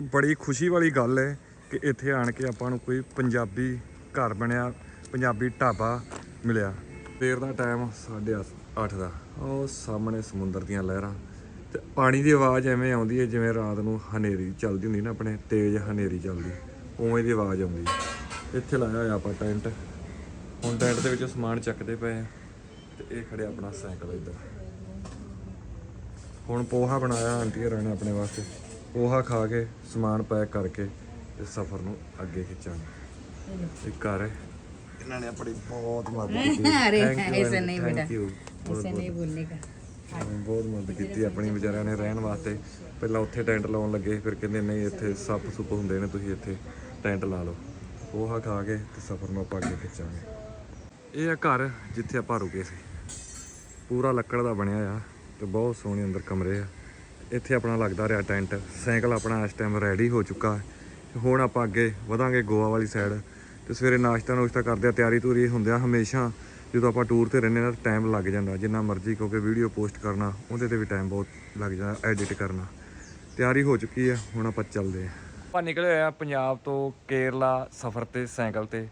ਬੜੀ ਖੁਸ਼ੀ ਵਾਲੀ ਗੱਲ ਹੈ ਕਿ ਇੱਥੇ ਆਣ ਕੇ ਆਪਾਂ ਨੂੰ ਕੋਈ ਪੰਜਾਬੀ ਘਰ ਬਣਿਆ, ਪੰਜਾਬੀ ਢਾਬਾ ਮਿਲਿਆ। ਦੇਰ ਦਾ ਟਾਈਮ 8:30 ਦਾ। ਉਹ ਸਾਹਮਣੇ ਸਮੁੰਦਰ ਦੀਆਂ ਲਹਿਰਾਂ ਤੇ ਪਾਣੀ ਦੀ ਆਵਾਜ਼ ਐਵੇਂ ਆਉਂਦੀ ਹੈ ਜਿਵੇਂ ਰਾਤ ਨੂੰ ਹਨੇਰੀ ਚੱਲਦੀ ਹੁੰਦੀ ਨਾ ਆਪਣੇ, ਤੇਜ਼ ਹਨੇਰੀ ਚੱਲਦੀ। ਉਵੇਂ ਦੀ ਆਵਾਜ਼ ਆਉਂਦੀ ਇੱਥੇ ਲਾਇਆ ਹੋਇਆ ਆਪਾਂ ਟੈਂਟ। ਹੁਣ ਟੈਂਟ ਦੇ ਵਿੱਚ ਸਮਾਨ ਚੱਕਦੇ ਪਏ ਆ ਤੇ ਇਹ ਖੜਿਆ ਆਪਣਾ ਸਾਈਕਲ ਇੱਧਰ। ਹੁਣ ਪੋਹਾ ਬਣਾਇਆ ਆਂਟੀ ਹੋਰਾਂ ਆਪਣੇ ਵਾਸਤੇ। ਪੋਹਾ ਖਾ ਕੇ ਸਮਾਨ ਪੈਕ ਕਰਕੇ ਇਸ ਸਫ਼ਰ ਨੂੰ ਅੱਗੇ ਖਿੱਚਾਂਗੇ। ਇੱਕ ਘਰ ਹੈ। ਇਹਨਾਂ ਨੇ ਆਪਣੀ ਬਹੁਤ ਮਦਦ ਕੀਤੀ। ਅਰੇ ਐਸੇ ਨਹੀਂ ਬੇਟਾ ਐਸੇ ਨਹੀਂ ਬੋਲਨੇ ਦਾ ਬਹੁਤ ਮਦਦ ਕੀਤੀ ਆਪਣੀ ਵਿਚਾਰਿਆਂ ਨੇ ਰਹਿਣ ਵਾਸਤੇ। ਪਹਿਲਾਂ ਉੱਥੇ ਟੈਂਟ ਲਾਉਣ ਲੱਗੇ ਫਿਰ ਕਹਿੰਦੇ ਨਹੀਂ ਇੱਥੇ ਸੱਪ ਸੁੱਪ ਹੁੰਦੇ ਨੇ ਤੁਸੀਂ ਇੱਥੇ ਟੈਂਟ ਲਾ ਲਓ। ਪੋਹਾ ਖਾ ਕੇ ਤੇ ਸਫ਼ਰ ਨੂੰ ਆਪਾਂ ਅੱਗੇ ਖਿੱਚਾਂਗੇ। ਇਹ ਆ ਘਰ ਜਿੱਥੇ ਆਪਾਂ ਰੁਕੇ ਸੀ। ਪੂਰਾ ਲੱਕੜ ਦਾ ਬਣਿਆ ਆ ਤੇ ਬਹੁਤ ਸੋਹਣੇ ਅੰਦਰ ਕਮਰੇ ਆ। ਇੱਥੇ ਆਪਣਾ ਲੱਗਦਾ ਰਿਹਾ ਟੈਂਟ। ਸਾਈਕਲ ਆਪਣਾ ਇਸ ਟਾਈਮ ਰੈਡੀ ਹੋ ਚੁੱਕਾ। ਹੈ ਹੁਣ ਆਪਾਂ ਅੱਗੇ ਵਧਾਂਗੇ ਗੋਆ ਵਾਲੀ ਸਾਈਡ ਤੇ ਸਵੇਰੇ ਨਾਸ਼ਤਾ ਨੁਸ਼ਤਾ ਕਰਦੇ ਆ, ਤਿਆਰੀ ਤੂਰੀ ਹੁੰਦਿਆਂ ਹਮੇਸ਼ਾ। ਜਦੋਂ ਆਪਾਂ ਟੂਰ ਤੇ ਰਹਿੰਦੇ ਨਾ ਟਾਈਮ ਲੱਗ ਜਾਂਦਾ। ਜਿੰਨਾ ਮਰਜ਼ੀ ਕਿਉਂਕਿ ਵੀਡੀਓ ਪੋਸਟ ਕਰਨਾ, ਉਹਦੇ ਤੇ ਵੀ ਟਾਈਮ ਬਹੁਤ ਲੱਗ ਜਾਂਦਾ ਐਡਿਟ ਕਰਨਾ। ਤਿਆਰੀ ਹੋ ਚੁੱਕੀ ਹੈ ਹੁਣ ਆਪਾਂ ਚੱਲਦੇ ਆ। ਆਪਾਂ ਨਿਕਲੇ ਹੋਏ ਆ ਪੰਜਾਬ ਤੋਂ ਕੇਰਲਾ ਸਫ਼ਰ ਤੇ, ਸਾਈਕਲ ਤੇ।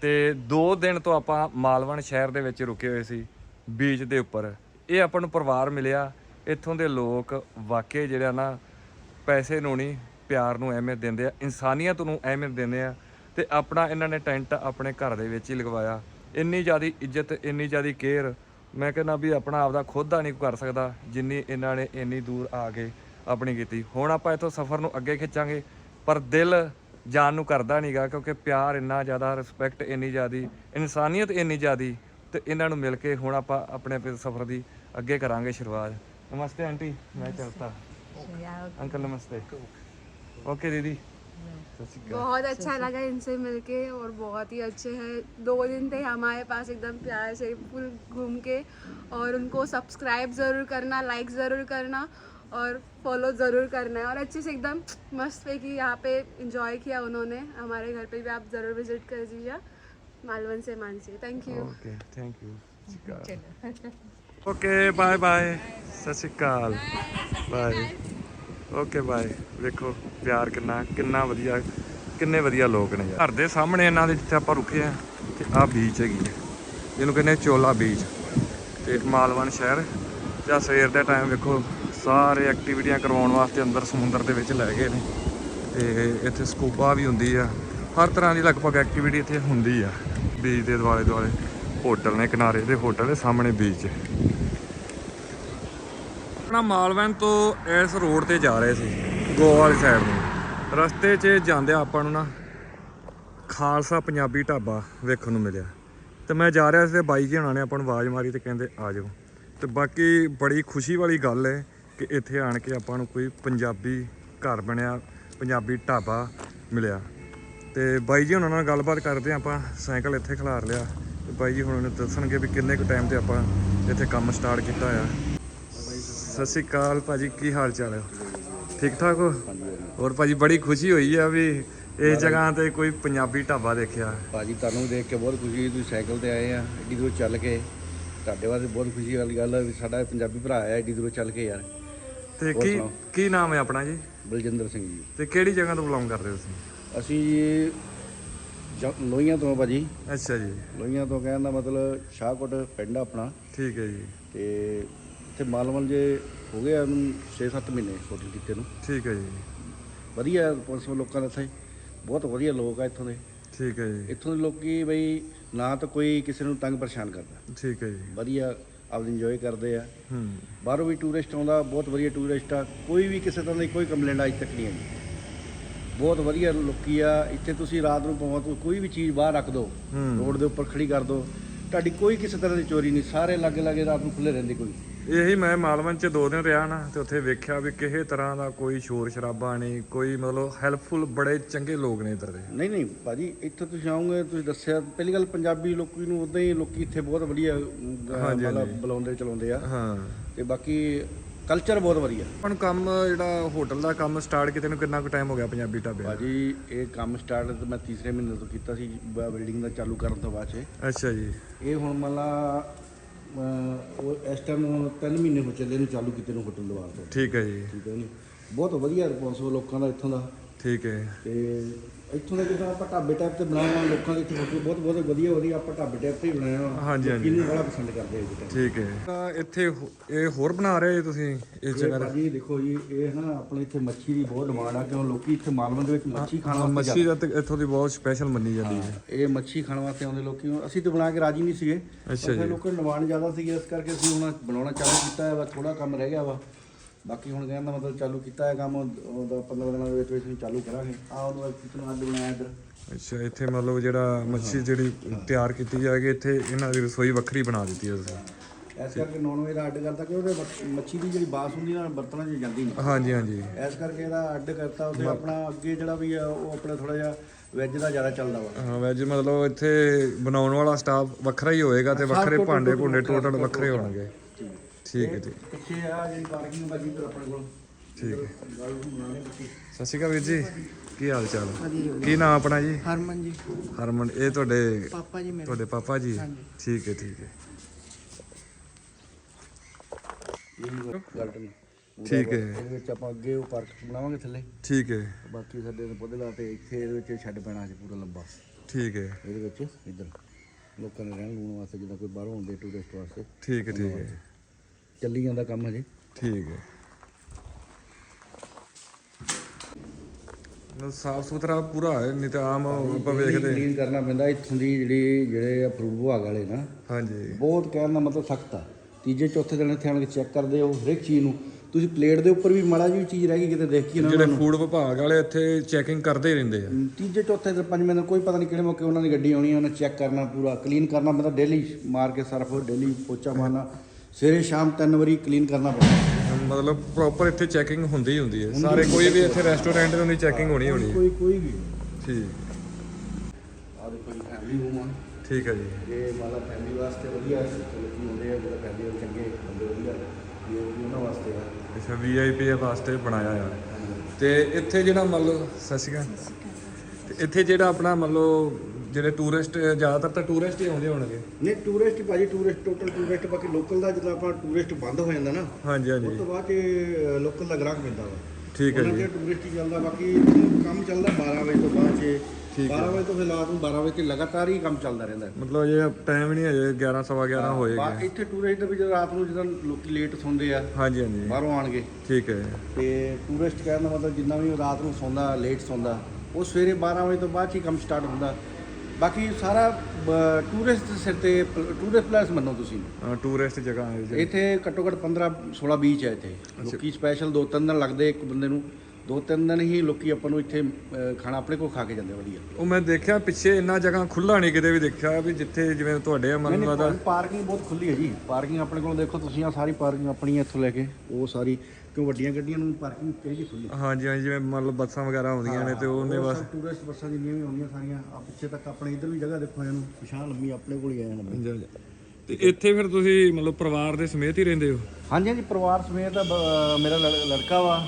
ਤੇ 2 ਦਿਨ ਤੋਂ ਆਪਾਂ ਮਾਲਵਣ ਸ਼ਹਿਰ ਦੇ ਵਿੱਚ ਰੁਕੇ ਹੋਏ ਸੀ ਬੀਚ ਦੇ ਉੱਪਰ। ਇਹ ਆਪਾਂ ਨੂੰ ਪਰਿਵਾਰ ਮਿਲਿਆ। ਇੱਥੋਂ ਦੇ ਲੋਕ ਵਾਕਈ ਜਿਹੜਾ ਨਾ, ਪੈਸੇ ਨੂੰ ਨਹੀਂ, ਪਿਆਰ ਨੂੰ ਅਹਿਮੀਅਤ ਦਿੰਦੇ ਆ, ਇਨਸਾਨੀਅਤ ਨੂੰ ਅਹਿਮੀਅਤ ਦਿੰਦੇ ਆ ਤੇ ਆਪਣਾ ਇਹਨਾਂ ਨੇ ਟੈਂਟ ਆਪਣੇ ਘਰ ਦੇ ਵਿੱਚ ਹੀ ਲਗਵਾਇਆ। ਇੰਨੀ ਜ਼ਿਆਦੀ ਇੱਜ਼ਤ, ਇੰਨੀ ਜ਼ਿਆਦੀ ਕੇਅਰ, ਮੈਂ ਕਹਿੰਦਾ ਵੀ ਆਪਣਾ ਆਪਦਾ ਖੁਦ ਦਾ ਨਹੀਂ ਕਰ ਸਕਦਾ, ਜਿੰਨੀ ਇਹਨਾਂ ਨੇ ਇੰਨੀ ਦੂਰ ਆ ਕੇ ਆਪਣੀ ਕੀਤੀ। ਹੁਣ ਆਪਾਂ ਇੱਥੋਂ ਸਫ਼ਰ ਨੂੰ ਅੱਗੇ ਖਿੱਚਾਂਗੇ, ਪਰ ਦਿਲ ਜਾਨ ਨੂੰ ਕਰਦਾ ਨਹੀਂਗਾ, ਕਿਉਂਕਿ ਪਿਆਰ ਇੰਨਾ ਜ਼ਿਆਦਾ ਰਿਸਪੈਕਟ ਇੰਨੀ ਜ਼ਿਆਦੀ, ਇਨਸਾਨੀਅਤ ਇੰਨੀ ਜ਼ਿਆਦੀ, ਤੇ ਇਹਨਾਂ ਨੂੰ ਮਿਲ ਕੇ ਹੁਣ ਆਪਾਂ ਆਪਣੇ ਸਫ਼ਰ ਦੀ ਅੱਗੇ ਕਰਾਂਗੇ ਸ਼ੁਰੂਆਤ। नमस्ते आंटी मैं चलता। अंकल नमस्ते। ओके दीदी। बहुत अच्छा लगा इनसे मिलके और बहुत ही अच्छे हैं। दो दिन थे हमारे पास एकदम प्यार से फुल घूम के। और उनको सब्सक्राइब ज़रूर करना लाइक ज़रूर करना और फॉलो ज़रूर करना है। और अच्छे से एकदम मस्त पे कि यहाँ पे इंजॉय किया उन्होंने। हमारे घर पे भी आप ज़रूर विज़िट कर दीजिए मालवन से Mansi. Thank you thank you okay bye bye ਸਤਿ ਸ਼੍ਰੀ ਅਕਾਲ ਬਾਏ ਓਕੇ ਬਾਏ ਵੇਖੋ, ਪਿਆਰ ਕਿੰਨਾ ਕਿੰਨਾ ਵਧੀਆ, ਕਿੰਨੇ ਵਧੀਆ ਲੋਕ ਨੇ ਯਾਰ। ਘਰ ਦੇ ਸਾਹਮਣੇ ਇਹਨਾਂ ਦੇ ਜਿੱਥੇ ਆਪਾਂ ਰੁਕੇ ਆ ਤੇ ਆਹ ਬੀਚ ਹੈਗੀ ਹੈ। ਜਿਹਨੂੰ ਕਹਿੰਦੇ ਚੋਲਾ ਬੀਚ ਤੇ ਮਾਲਵਨ ਸ਼ਹਿਰ ਤੇ ਆਹ ਸਵੇਰ ਦੇ ਟਾਈਮ ਵੇਖੋ, ਸਾਰੇ ਐਕਟੀਵਿਟੀਆਂ ਕਰਵਾਉਣ ਵਾਸਤੇ ਅੰਦਰ ਸਮੁੰਦਰ ਦੇ ਵਿੱਚ ਲੈ ਗਏ ਨੇ। ਤੇ ਇੱਥੇ ਸਕੂਬਾ ਵੀ ਹੁੰਦੀ ਆ। ਹਰ ਤਰ੍ਹਾਂ ਦੀ ਲਗਭਗ ਐਕਟੀਵਿਟੀ ਇੱਥੇ ਹੁੰਦੀ ਆ। ਬੀਚ ਦੇ ਦੁਆਲੇ ਦੁਆਲੇ ਹੋਟਲ ਨੇ, ਕਿਨਾਰੇ ਦੇ ਹੋਟਲ ਦੇ ਸਾਹਮਣੇ ਬੀਚ ਆਪਣਾ ਮਾਲਵਨ ਤੋਂ ਇਸ ਰੋਡ ਤੇ ਜਾ ਰਹੇ ਸੀ, ਗੋਆ ਵਾਲੀ ਸਾਈਡ ਨੂੰ। ਰਸਤੇ 'ਚ ਜਾਂਦੇ ਆਪਾਂ ਨੂੰ ਨਾ ਖਾਲਸਾ ਪੰਜਾਬੀ ਢਾਬਾ ਵੇਖਣ ਨੂੰ ਮਿਲਿਆ। ਤੇ ਮੈਂ ਜਾ ਰਿਹਾ ਸੀ ਤੇ ਬਾਈ ਜੀ ਹੁਣਾਂ ਨੇ ਆਪਾਂ ਨੂੰ ਆਵਾਜ਼ ਮਾਰੀ ਤੇ ਕਹਿੰਦੇ, ਆ ਜਾਓ। ਤੇ ਬਾਕੀ ਬੜੀ ਖੁਸ਼ੀ ਵਾਲੀ ਗੱਲ ਹੈ ਕਿ ਇੱਥੇ ਆਣ ਕੇ ਆਪਾਂ ਨੂੰ ਕੋਈ ਪੰਜਾਬੀ ਘਰ ਬਣਿਆ, ਪੰਜਾਬੀ ਢਾਬਾ ਮਿਲਿਆ। ਤੇ ਬਾਈ ਜੀ ਹੁਣਾਂ ਨਾਲ ਗੱਲਬਾਤ ਕਰਦੇ ਹਾਂ ਆਪਾਂ ਸਾਈਕਲ ਇੱਥੇ ਖਿਲਾਰ ਲਿਆ। ਤੇ ਬਾਈ ਜੀ ਹੁਣ ਨੇ ਦੱਸਣਗੇ ਵੀ ਕਿੰਨੇ ਕੁ ਟਾਈਮ ਤੇ ਆਪਾਂ ਇੱਥੇ ਕੰਮ ਸਟਾਰਟ ਕੀਤਾ ਆ ਸਤਿ ਸ਼੍ਰੀ ਅਕਾਲ ਭਾਜੀ ਕੀ ਹਾਲ ਚਾਲ ਹੈ? ਠੀਕ ਠਾਕ ਹੋ? ਹੋਰ ਭਾਜੀ ਬੜੀ ਖੁਸ਼ੀ ਹੋਈ ਆ ਵੀ ਇਸ ਜਗ੍ਹਾ ਤੇ ਕੋਈ ਪੰਜਾਬੀ ਢਾਬਾ ਦੇਖਿਆ। ਭਾਜੀ ਤੁਹਾਨੂੰ ਦੇਖ ਕੇ ਬਹੁਤ ਖੁਸ਼ੀ ਹੋਈ ਤੁਸੀਂ ਸਾਈਕਲ ਤੇ ਆਏ ਆ ਏਡੀ ਦੂਰ ਚੱਲ ਕੇ। ਤੁਹਾਡੇ ਵਾਸਤੇ ਬਹੁਤ ਖੁਸ਼ੀ ਵਾਲੀ ਗੱਲ ਹੈ ਵੀ ਸਾਡਾ ਪੰਜਾਬੀ ਭਰਾ ਆਇਆ ਏਡੀ ਦੂਰ ਚੱਲ ਕੇ ਯਾਰ। ਤੇ ਕੀ। ਕੀ ਨਾਮ ਹੈ ਆਪਣਾ ਜੀ? ਬਲਜਿੰਦਰ ਸਿੰਘ ਜੀ। ਤੇ ਕਿਹੜੀ ਜਗ੍ਹਾ ਤੋਂ ਬਿਲੋਂਗ ਕਰਦੇ ਹੋ ਤੁਸੀਂ? ਅਸੀਂ ਲੋਹੀਆਂ ਤੋਂ ਭਾਜੀ। ਅੱਛਾ ਜੀ। ਲੋਹੀਆਂ ਤੋਂ ਕਹਿਣ ਦਾ ਮਤਲਬ ਸ਼ਾਹਕੋਟ ਪਿੰਡ ਆਪਣਾ। ਠੀਕ ਹੈ ਜੀ। ਤੇ ਇੱਥੇ ਮਾਲਵਨ ਜੇ ਹੋ ਗਏ ਉਹਨੂੰ 6-7 ਮਹੀਨੇ ਹੋਟਲ ਕੀਤੇ ਨੂੰ। ਠੀਕ ਹੈ ਜੀ। ਵਧੀਆ ਪੁਲਿਸ ਲੋਕਾਂ ਦਾ ਇੱਥੇ। ਬਹੁਤ ਵਧੀਆ ਲੋਕ ਆ ਇੱਥੋਂ ਦੇ। ਠੀਕ ਹੈ ਜੀ। ਇੱਥੋਂ ਦੇ ਲੋਕੀ ਬਈ ਨਾ ਤਾਂ ਕੋਈ ਕਿਸੇ ਨੂੰ ਤੰਗ ਪਰੇਸ਼ਾਨ ਕਰਦਾ। ਠੀਕ ਹੈ ਜੀ। ਵਧੀਆ ਆਪਦੀ ਇੰਜੋਏ ਕਰਦੇ ਆ। ਹੂੰ। ਬਾਹਰੋਂ ਵੀ ਟੂਰਿਸਟ ਆਉਂਦਾ ਬਹੁਤ ਵਧੀਆ ਟੂਰਿਸਟ ਆ। ਕੋਈ ਵੀ ਕਿਸੇ ਤਰ੍ਹਾਂ ਦੀ ਕੋਈ ਕੰਪਲੇਂਟ ਅੱਜ ਤੱਕ ਨਹੀਂ ਆਈ ਬਹੁਤ ਵਧੀਆ ਲੋਕੀ ਆ। ਇੱਥੇ ਤੁਸੀਂ ਰਾਤ ਨੂੰ ਤੁਸੀਂ ਕੋਈ ਵੀ ਚੀਜ਼ ਬਾਹਰ ਰੱਖ ਦਿਓ ਹੂੰ। ਰੋਡ ਦੇ ਉੱਪਰ ਖੜੀ ਕਰ ਦਿਓ ਤੁਹਾਡੀ ਕੋਈ ਕਿਸੇ ਤਰ੍ਹਾਂ ਦੀ ਚੋਰੀ ਨਹੀਂ। ਸਾਰੇ ਲਾਗੇ ਲਾਗੇ ਰਾਤ ਨੂੰ ਖੁੱਲੇ ਰਹਿੰਦੇ ਕੋਈ। ਇਹੀ ਮੈਂ ਮਾਲਵਨ ਚ ਦੋ ਦਿਨ ਰਿਹਾ ਨਾ ਤੇ ਉੱਥੇ ਵੇਖਿਆ ਵੀ ਕਿਸੇ ਤਰ੍ਹਾਂ ਦਾ ਕੋਈ ਸ਼ੋਰ ਸ਼ਰਾਬਾ ਨਹੀਂ ਕੋਈ ਮਤਲਬ ਹੈਲਪਫੁਲ ਬੜੇ ਚੰਗੇ ਲੋਕ ਨੇ ਇੱਧਰ ਦੇ। ਨਹੀਂ ਨਹੀਂ ਭਾਜੀ ਇੱਥੇ ਤੁਸੀਂ ਆਓਗੇ ਤੁਸੀਂ ਦੱਸਿਆ ਪਹਿਲੀ ਗੱਲ ਪੰਜਾਬੀ ਲੋਕੀ ਨੂੰ ਉਦਾਂ ਹੀ ਲੋਕੀ ਇੱਥੇ ਬਹੁਤ ਵਧੀਆ ਹਾਂਜੀ, ਮਤਲਬ। ਬੁਲਾਉਂਦੇ ਚਲਾਉਂਦੇ ਆ। ਹਾਂ। ਤੇ ਬਾਕੀ ਕਲਚਰ ਬਹੁਤ ਵਧੀਆ। ਨੂੰ ਕੰਮ ਜਿਹੜਾ ਹੋਟਲ ਦਾ ਕੰਮ ਸਟਾਰਟ ਕੀਤੇ ਨੂੰ ਕਿੰਨਾ ਕੁ ਟਾਈਮ ਹੋ ਗਿਆ ਪੰਜਾਬੀ ਢਾਬੇ ਦਾ? ਭਾਜੀ ਇਹ ਕੰਮ ਸਟਾਰਟ ਮੈਂ ਤੀਸਰੇ ਮਹੀਨੇ ਤੋਂ ਕੀਤਾ ਸੀ ਬਿਲਡਿੰਗ ਦਾ ਚਾਲੂ ਕਰਨ ਤੋਂ ਬਾਅਦ 'ਚ। ਅੱਛਾ ਜੀ। ਇਹ ਹੁਣ ਅਹ, ਉਹ ਇਸ ਟਾਈਮ 3 ਮਹੀਨੇ ਹੋ ਚੱਲੇ ਨੂੰ ਚਾਲੂ ਕੀਤੇ ਨੂੰ ਹੋਟਲ ਦੁਆਰ ਤੋਂ ਠੀਕ ਹੈ ਜੀ। ਠੀਕ ਹੈ ਜੀ। ਬਹੁਤ ਵਧੀਆ ਰਿਸਪੌਂਸ ਲੋਕਾਂ ਦਾ ਇੱਥੋਂ ਦਾ। ਠੀਕ ਹੈ। ਤੇ ਇੱਥੋਂ ਦਾ ਜਿੱਦਾਂ ਆਪਾਂ ਢਾਬੇ ਟਾਈਪ ਤੇ ਹੋਇਆ, ਲੋਕਾਂ ਦੇ ਇੱਥੇ ਬਹੁਤ ਬਹੁਤ ਵਧੀਆ ਵਧੀਆ ਆਪਾਂ ਢਾਬੇ ਟਾਈਪ ਤੇ ਹੀ ਬਣਾਇਆ ਹੋਇਆ। ਹਾਂਜੀ, ਹਾਂਜੀ। ਲੋਕੀ ਇਹਨੂੰ ਬੜਾ ਪਸੰਦ ਕਰਦੇ ਆ ਜੀ ਠੀਕ ਹੈ। ਤਾਂ ਇੱਥੇ ਹੋ- ਇਹ ਹੋਰ ਬਣਾ ਰਹੇ ਜੀ ਤੁਸੀਂ ਇਸ ਜਗ੍ਹਾ ਤੇ? ਭਾਜੀ ਦੇਖੋ ਜੀ ਇਹ ਨਾ ਆਪਣੇ ਇੱਥੇ ਮੱਛੀ ਦੀ ਬਹੁਤ ਡਿਮਾਂਡ ਆ ਕਿਉਂ ਲੋਕੀ ਇੱਥੇ ਮਾਲਵਨ ਦੇ ਵਿੱਚ ਮੱਛੀ ਖਾਣ ਹਾਂ, ਵਾਸਤੇ ਮੱਛੀ ਦਾ ਤੇ ਇੱਥੋਂ ਦੀ ਬਹੁਤ ਸਪੈਸ਼ਲ ਮੰਨੀ ਜਾਂਦੀ ਹੈ। ਇਹ ਮੱਛੀ ਖਾਣ ਵਾਸਤੇ ਆਉਂਦੇ ਲੋਕੀ। ਅਸੀਂ ਤਾਂ ਬਣਾ ਕੇ ਰਾਜੀ ਨਹੀਂ ਸੀਗੇ। ਅੱਛਾ ਫਿਰ ਜੀ। ਲੋਕਾਂ ਦੀ ਡਿਮਾਂਡ ਜ਼ਿਆਦਾ ਸੀਗੀ ਇਸ ਕਰਕੇ ਅਸੀਂ ਹੁਣ ਬਣਾਉਣਾ ਚਾਲੂ ਕੀਤਾ ਹੈ ਬਸ ਥੋੜਾ ਕੰਮ ਰਹਿ ਗਿਆ ਵਾ। ਬਾਕੀ ਹੁਣ ਕਹਿਣ ਦਾ ਮਤਲਬ ਚਾਲੂ ਕੀਤਾ ਹੈ ਕੰਮ ਉਹਦਾ 15 ਦਿਨਾਂ ਦੇ ਵਿੱਚ ਵਿੱਚ ਅਸੀਂ ਚਾਲੂ ਕਰਾਂਗੇ। ਆ ਉਹਨੂੰ ਕਿਚਨ ਅੱਡ ਬਣਾਇਆ ਇੱਧਰ? ਅੱਛਾ ਇੱਥੇ ਮਤਲਬ ਜਿਹੜਾ ਮੱਛੀ ਜਿਹੜੀ ਤਿਆਰ ਕੀਤੀ ਜਾਏਗੀ ਇੱਥੇ ਇਹਨਾਂ ਦੀ ਰਸੋਈ ਵੱਖਰੀ ਬਣਾ ਦਿੱਤੀ ਹੈ ਤੁਸੀਂ। ਇਸ ਕਰਕੇ ਨੌਨ ਵੇਜ ਦਾ ਅੱਡ ਕਰਤਾ ਕਿ ਉਹਦੇ ਮੱਛ- ਮੱਛੀ ਦੀ ਜਿਹੜੀ ਬਾਸ ਹੁੰਦੀ ਨਾ ਬਰਤਨਾਂ 'ਚ ਜਾਂਦੀ ਨਹੀਂ। ਹਾਂਜੀ ਹਾਂਜੀ। ਇਸ ਕਰਕੇ ਇਹਦਾ ਅੱਡ ਕਰਤਾ ਉਹਦੇ ਆਪਣਾ ਅੱਗੇ ਜਿਹੜਾ ਵੀ ਆ ਉਹ ਆਪਣਾ ਥੋੜਾ ਜਿਹਾ ਵੈਜ ਦਾ ਜ਼ਿਆਦਾ ਚੱਲਦਾ ਵਾ। ਹਾਂ ਵੈਜ ਮਤਲਬ ਇੱਥੇ ਬਣਾਉਣ ਵਾਲਾ ਸਟਾਫ ਵੱਖਰਾ ਹੀ ਹੋਏਗਾ ਤੇ ਵੱਖਰੇ ਭਾਂਡੇ ਭੁੰਡੇ ਟੋਟਲ ਵੱਖਰੇ ਹੋਣਗੇ। ਠੀਕ ਹੈ ਜੀ। ਪਿੱਛੇ ਆ ਜਿਹੜੀ ਪਾਰਕਿੰਗ ਬਾਜੀ ਤੇ ਆਪਣੇ ਕੋਲ। ਠੀਕ ਹੈ। ਸਤਿ ਸ਼੍ਰੀ ਅਕਾਲ ਵੀਰ ਜੀ। ਕੀ ਹਾਲ ਚਾਲ? ਕੀ ਨਾਮ ਆਪਣਾ ਜੀ? ਹਰਮਨ ਜੀ। ਹਰਮਨ ਇਹ ਤੁਹਾਡੇ ਪਾਪਾ ਜੀ ਮੇਰੇ। ਤੁਹਾਡੇ ਪਾਪਾ ਜੀ। ਠੀਕ ਹੈ ਠੀਕ ਹੈ। ਗਾਰਡਨ ਠੀਕ ਹੈ। ਇਹਦੇ ਵਿੱਚ ਆਪਾਂ ਅੱਗੇ ਉਹ ਪਾਰਕ ਬਣਾਵਾਂਗੇ ਥੱਲੇ। ਠੀਕ ਹੈ। ਬਾਕੀ ਸਾਡੇ ਨੇ ਪੌਦੇ ਲਾ ਤੇ ਇੱਥੇ ਇਹਦੇ ਵਿੱਚ ਛੱਡ ਪੈਣਾ ਸੀ ਪੂਰਾ ਲੰਬਾ। ਠੀਕ ਹੈ। ਇਹਦੇ ਵਿੱਚ ਇੱਧਰ। ਲੋਕਾਂ ਨੇ ਰਹਿਣ ਲੂਣ ਵਾਸਤੇ ਜਿੱਦਾਂ ਕੋਈ ਬਾਹਰੋਂ ਆਉਂਦੇ ਟੂਰਿਸਟ ਵਾਸਤੇ। ਠੀਕ ਹੈ ਠੀਕ ਹੈ। ਚੱਲੀ ਜਾਂਦਾ ਕੰਮ ਹਜੇ। ਠੀਕ ਹੈ। ਸਾਫ਼ ਸੁਥਰਾ ਪੂਰਾ ਹੈ ਨਹੀਂ ਤਾਂ ਆਮ ਆਪਾਂ ਵੇਖਦੇ। ਕਲੀਨ ਕਰਨਾ ਪੈਂਦਾ ਇੱਥੋਂ ਦੀ ਜਿਹੜੀ ਜਿਹੜੇ ਫਰੂਟ ਵਿਭਾਗ ਵਾਲੇ ਨਾ। ਹਾਂਜੀ। ਬਹੁਤ ਕਹਿਣ ਦਾ ਮਤਲਬ ਸਖਤ ਆ। ਤੀਜੇ ਚੌਥੇ ਦਿਨ ਇੱਥੇ ਆਣ ਕੇ ਚੈੱਕ ਕਰਦੇ ਹੋ ਹਰੇਕ ਚੀਜ਼ ਨੂੰ। ਤੁਸੀਂ ਪਲੇਟ ਦੇ ਉੱਪਰ ਵੀ ਮਾੜਾ ਜਿਹੀ ਚੀਜ਼ ਰਹਿ ਗਈ ਕਿਤੇ ਦੇਖੀ ਨਾ ਜਿਹੜੇ ਫੂਡ ਵਿਭਾਗ ਵਾਲੇ ਇੱਥੇ ਚੈਕਿੰਗ ਕਰਦੇ ਹੀ ਰਹਿੰਦੇ ਆ। ਤੀਜੇ ਚੌਥੇ ਦਿਨ ਪੰਜਵੇਂ ਦਿਨ ਕੋਈ ਪਤਾ ਨਹੀਂ ਕਿਹੜੇ ਮੌਕੇ ਉਹਨਾਂ ਦੀ ਗੱਡੀ ਆਉਣੀ ਉਹਨਾਂ ਚੈੱਕ ਕਰਨਾ ਪੂਰਾ। ਕਲੀਨ ਕਰਨਾ ਪੈਂਦਾ ਡੇਲੀ ਮਾਰ ਕੇ ਸਰਫ ਡੇਲੀ ਪੋਚਾ ਮਾਰਨਾ। ਸਵੇਰੇ ਸ਼ਾਮ ਤਿੰਨ ਵਾਰੀ ਕਲੀਨ ਕਰਨਾ ਪੈਂਦਾ ਮਤਲਬ ਪ੍ਰੋਪਰ ਇੱਥੇ ਚੈਕਿੰਗ ਹੁੰਦੀ ਹੀ ਹੁੰਦੀ ਹੈ। ਸਾਰੇ ਕੋਈ ਵੀ ਇੱਥੇ ਰੈਸਟੋਰੈਂਟ ਦੇ ਉਹਦੀ ਚੈਕਿੰਗ ਹੋਣੀ ਹੋਣੀ ਹੈ। ਕੋਈ ਕੋਈ ਵੀ। ਠੀਕ। ਆ ਦੇਖੋ ਜੀ ਫੈਮਿਲੀ ਰੂਮ ਆ। ਠੀਕ ਹੈ ਜੀ। ਇਹ ਮਾਲਾ ਫੈਮਿਲੀ ਵਾਸਤੇ ਵਧੀਆ ਲੋਕੀ ਹੁੰਦੇ ਆ ਜਿਹੜਾ ਫੈਮਿਲੀ ਵਾਲੇ ਚੰਗੇ ਬੰਦੇ ਵਧੀਆ ਇਹ ਵੀ ਉਹਨਾਂ ਵਾਸਤੇ ਆ। ਅੱਛਾ ਵੀਆਈਪੀ ਵਾਸਤੇ ਬਣਾਇਆ ਆ ਤੇ ਇੱਥੇ ਜਿਹੜਾ ਮੰਨ ਲਓ ਸਤਿ ਸ਼੍ਰੀ ਅਕਾਲ ਤੇ ਇੱਥੇ ਜਿਹੜਾ ਆਪਣਾ ਮੰਨ ਲਓ ਜਿਹੜੇ ਟੂਰਿਸਟ ਜ਼ਿਆਦਾਤਰ ਤਾਂ ਟੂਰਿਸਟ ਹੀ ਆਉਂਦੇ ਹੋਣਗੇ। ਨਹੀਂ ਟੂਰਿਸਟ ਭਾਜੀ ਟੂਰਿਸਟ ਟੋਟਲ ਟੂਰਿਸਟ ਬਾਕੀ ਲੋਕਲ ਦਾ ਜਦੋਂ ਆਪਾਂ ਟੂਰਿਸਟ ਬੰਦ ਹੋ ਜਾਂਦਾ ਨਾ ਹਾਂਜੀ ਉਸ ਹਾਂਜੀ ਤੋਂ ਬਾਅਦ ਇਹ ਲੋਕਲ ਦਾ ਗ੍ਰਾਹਕ ਮਿਲਦਾ ਵਾ। ਠੀਕ ਹੈ ਜੀ। ਟੂਰਿਸਟ ਹੀ ਚੱਲਦਾ ਬਾਕੀ ਕੰਮ ਚੱਲਦਾ 12 ਵਜੇ ਤੋਂ ਬਾਅਦ ਚ। ਠੀਕ ਹੈ। 12 ਵਜੇ ਤੋਂ ਫਿਰ ਰਾਤ ਨੂੰ 12 ਵਜੇ ਤੱਕ ਲਗਾਤਾਰ ਹੀ ਕੰਮ ਚੱਲਦਾ ਰਹਿੰਦਾ। ਮਤਲਬ ਇਹ ਟਾਈਮ ਨਹੀਂ ਅਜੇ 11 ਸਵਾ 11 ਹੋਏਗਾ। ਬਾ- ਇੱਥੇ ਟੂਰਿਸਟ ਦੇ ਵਿੱਚ ਰਾਤ ਨੂੰ ਜਦੋਂ ਲੋਕੀ ਲੇਟ ਸੌਂਦੇ ਆ ਹਾਂਜੀ ਹਾਂਜੀ। ਬਾਹਰੋਂ ਆਣਗੇ ਠੀਕ ਹੈ। ਤੇ ਟੂਰਿਸਟ ਕਹਿਣ ਦਾ ਮਤਲਬ ਜਿੰਨਾ ਵੀ ਰਾਤ ਨੂੰ ਸੌਂਦਾ ਲੇਟ ਸੌਂਦਾ ਉਹ ਸਵੇਰੇ 12 ਵਜੇ ਤੋਂ ਬਾਅਦ ਹੀ ਕੰਮ ਸਟਾਰਟ ਹੁੰਦਾ। ਬਾਕੀ ਸਾਰਾ ਟੂਰਿਸਟ ਸਿਰ ਤੇ ਟੂਰਿਸਟ ਪਲੇਸ ਮੰਨੋ ਤੁਸੀਂ। ਟੂਰਿਸਟ ਜਗ੍ਹਾ ਹੈ ਇੱਥੇ ਘੱਟੋ ਘੱਟ 15 16 ਬੀਚ ਹੈ ਇੱਥੇ। ਲੋਕੀ ਸਪੈਸ਼ਲ ਦੋ ਤਿੰਨ ਦਿਨ ਲੱਗਦੇ ਇੱਕ ਬੰਦੇ ਨੂੰ। ਦੋ ਤਿੰਨ ਦਿਨ ਹੀ ਲੋਕੀ ਆਪਾਂ ਨੂੰ ਇੱਥੇ ਅਹ, ਖਾਣਾ ਆਪਣੇ ਕੋਲ ਖਾ ਕੇ ਜਾਂਦੇ ਵਧੀਆ। ਉਹ ਮੈਂ ਦੇਖਿਆ ਪਿੱਛੇ ਇੰਨਾ ਜਗ੍ਹਾ ਖੁੱਲਾ ਨਹੀਂ ਕਿਤੇ ਵੀ ਦੇਖਿਆ ਵੀ ਜਿੱਥੇ ਜਿਵੇਂ ਤੁਹਾਡੇ ਮਨ ਦਾ ਪਾਰਕਿੰਗ ਬਹੁਤ ਖੁੱਲੀ ਹੈ ਜੀ। ਪਾਰਕਿੰਗ ਆਪਣੇ ਕੋਲ ਦੇਖੋ ਤੁਸੀਂ ਆ ਸਾਰੀ ਪਾਰਕਿੰਗ ਆਪਣੀ ਹੈ ਇੱਥੋਂ ਲੈ ਕੇ ਉਹ ਸਾਰੀ ਕਿਉਂ ਵੱਡੀਆਂ ਗੱਡੀਆਂ ਨੂੰ ਪਾਰਕਿੰਗ ਚਾਹੀਦੀ ਖੁੱਲੀ ਹਾਂਜੀ ਹਾਂਜੀ ਜਿਵੇਂ ਮੰਨ ਲਓ ਬੱਸਾਂ ਵਗੈਰਾ ਆਉਂਦੀਆਂ ਨੇ ਤੇ ਉਹਨੇ ਬਸ ਟੂਰਿਸਟ ਬੱਸਾਂ ਜਿੰਨੀਆਂ ਵੀ ਆਉਂਦੀਆਂ ਸਾਰੀਆਂ ਆ ਪਿੱਛੇ ਤੱਕ ਆਪਣੇ ਇੱਧਰ ਵੀ ਜਗ੍ਹਾ ਦੇਖੋ ਇਹਨੂੰ ਪਿਛਾਂ ਲੰਮੀ ਆਪਣੇ ਕੋਲ ਹੀ ਆਏ ਹਨ ਤੇ ਇੱਥੇ ਫਿਰ ਤੁਸੀਂ ਮਤਲਬ ਪਰਿਵਾਰ ਦੇ ਸਮੇਤ ਹੀ ਰਹਿੰਦੇ ਹੋ? ਹਾਂਜੀ ਹਾਂਜੀ ਪਰਿਵਾਰ ਸਮੇਤ ਆ, ਬ- ਮੇਰਾ ਲੜ- ਲੜਕਾ ਵਾ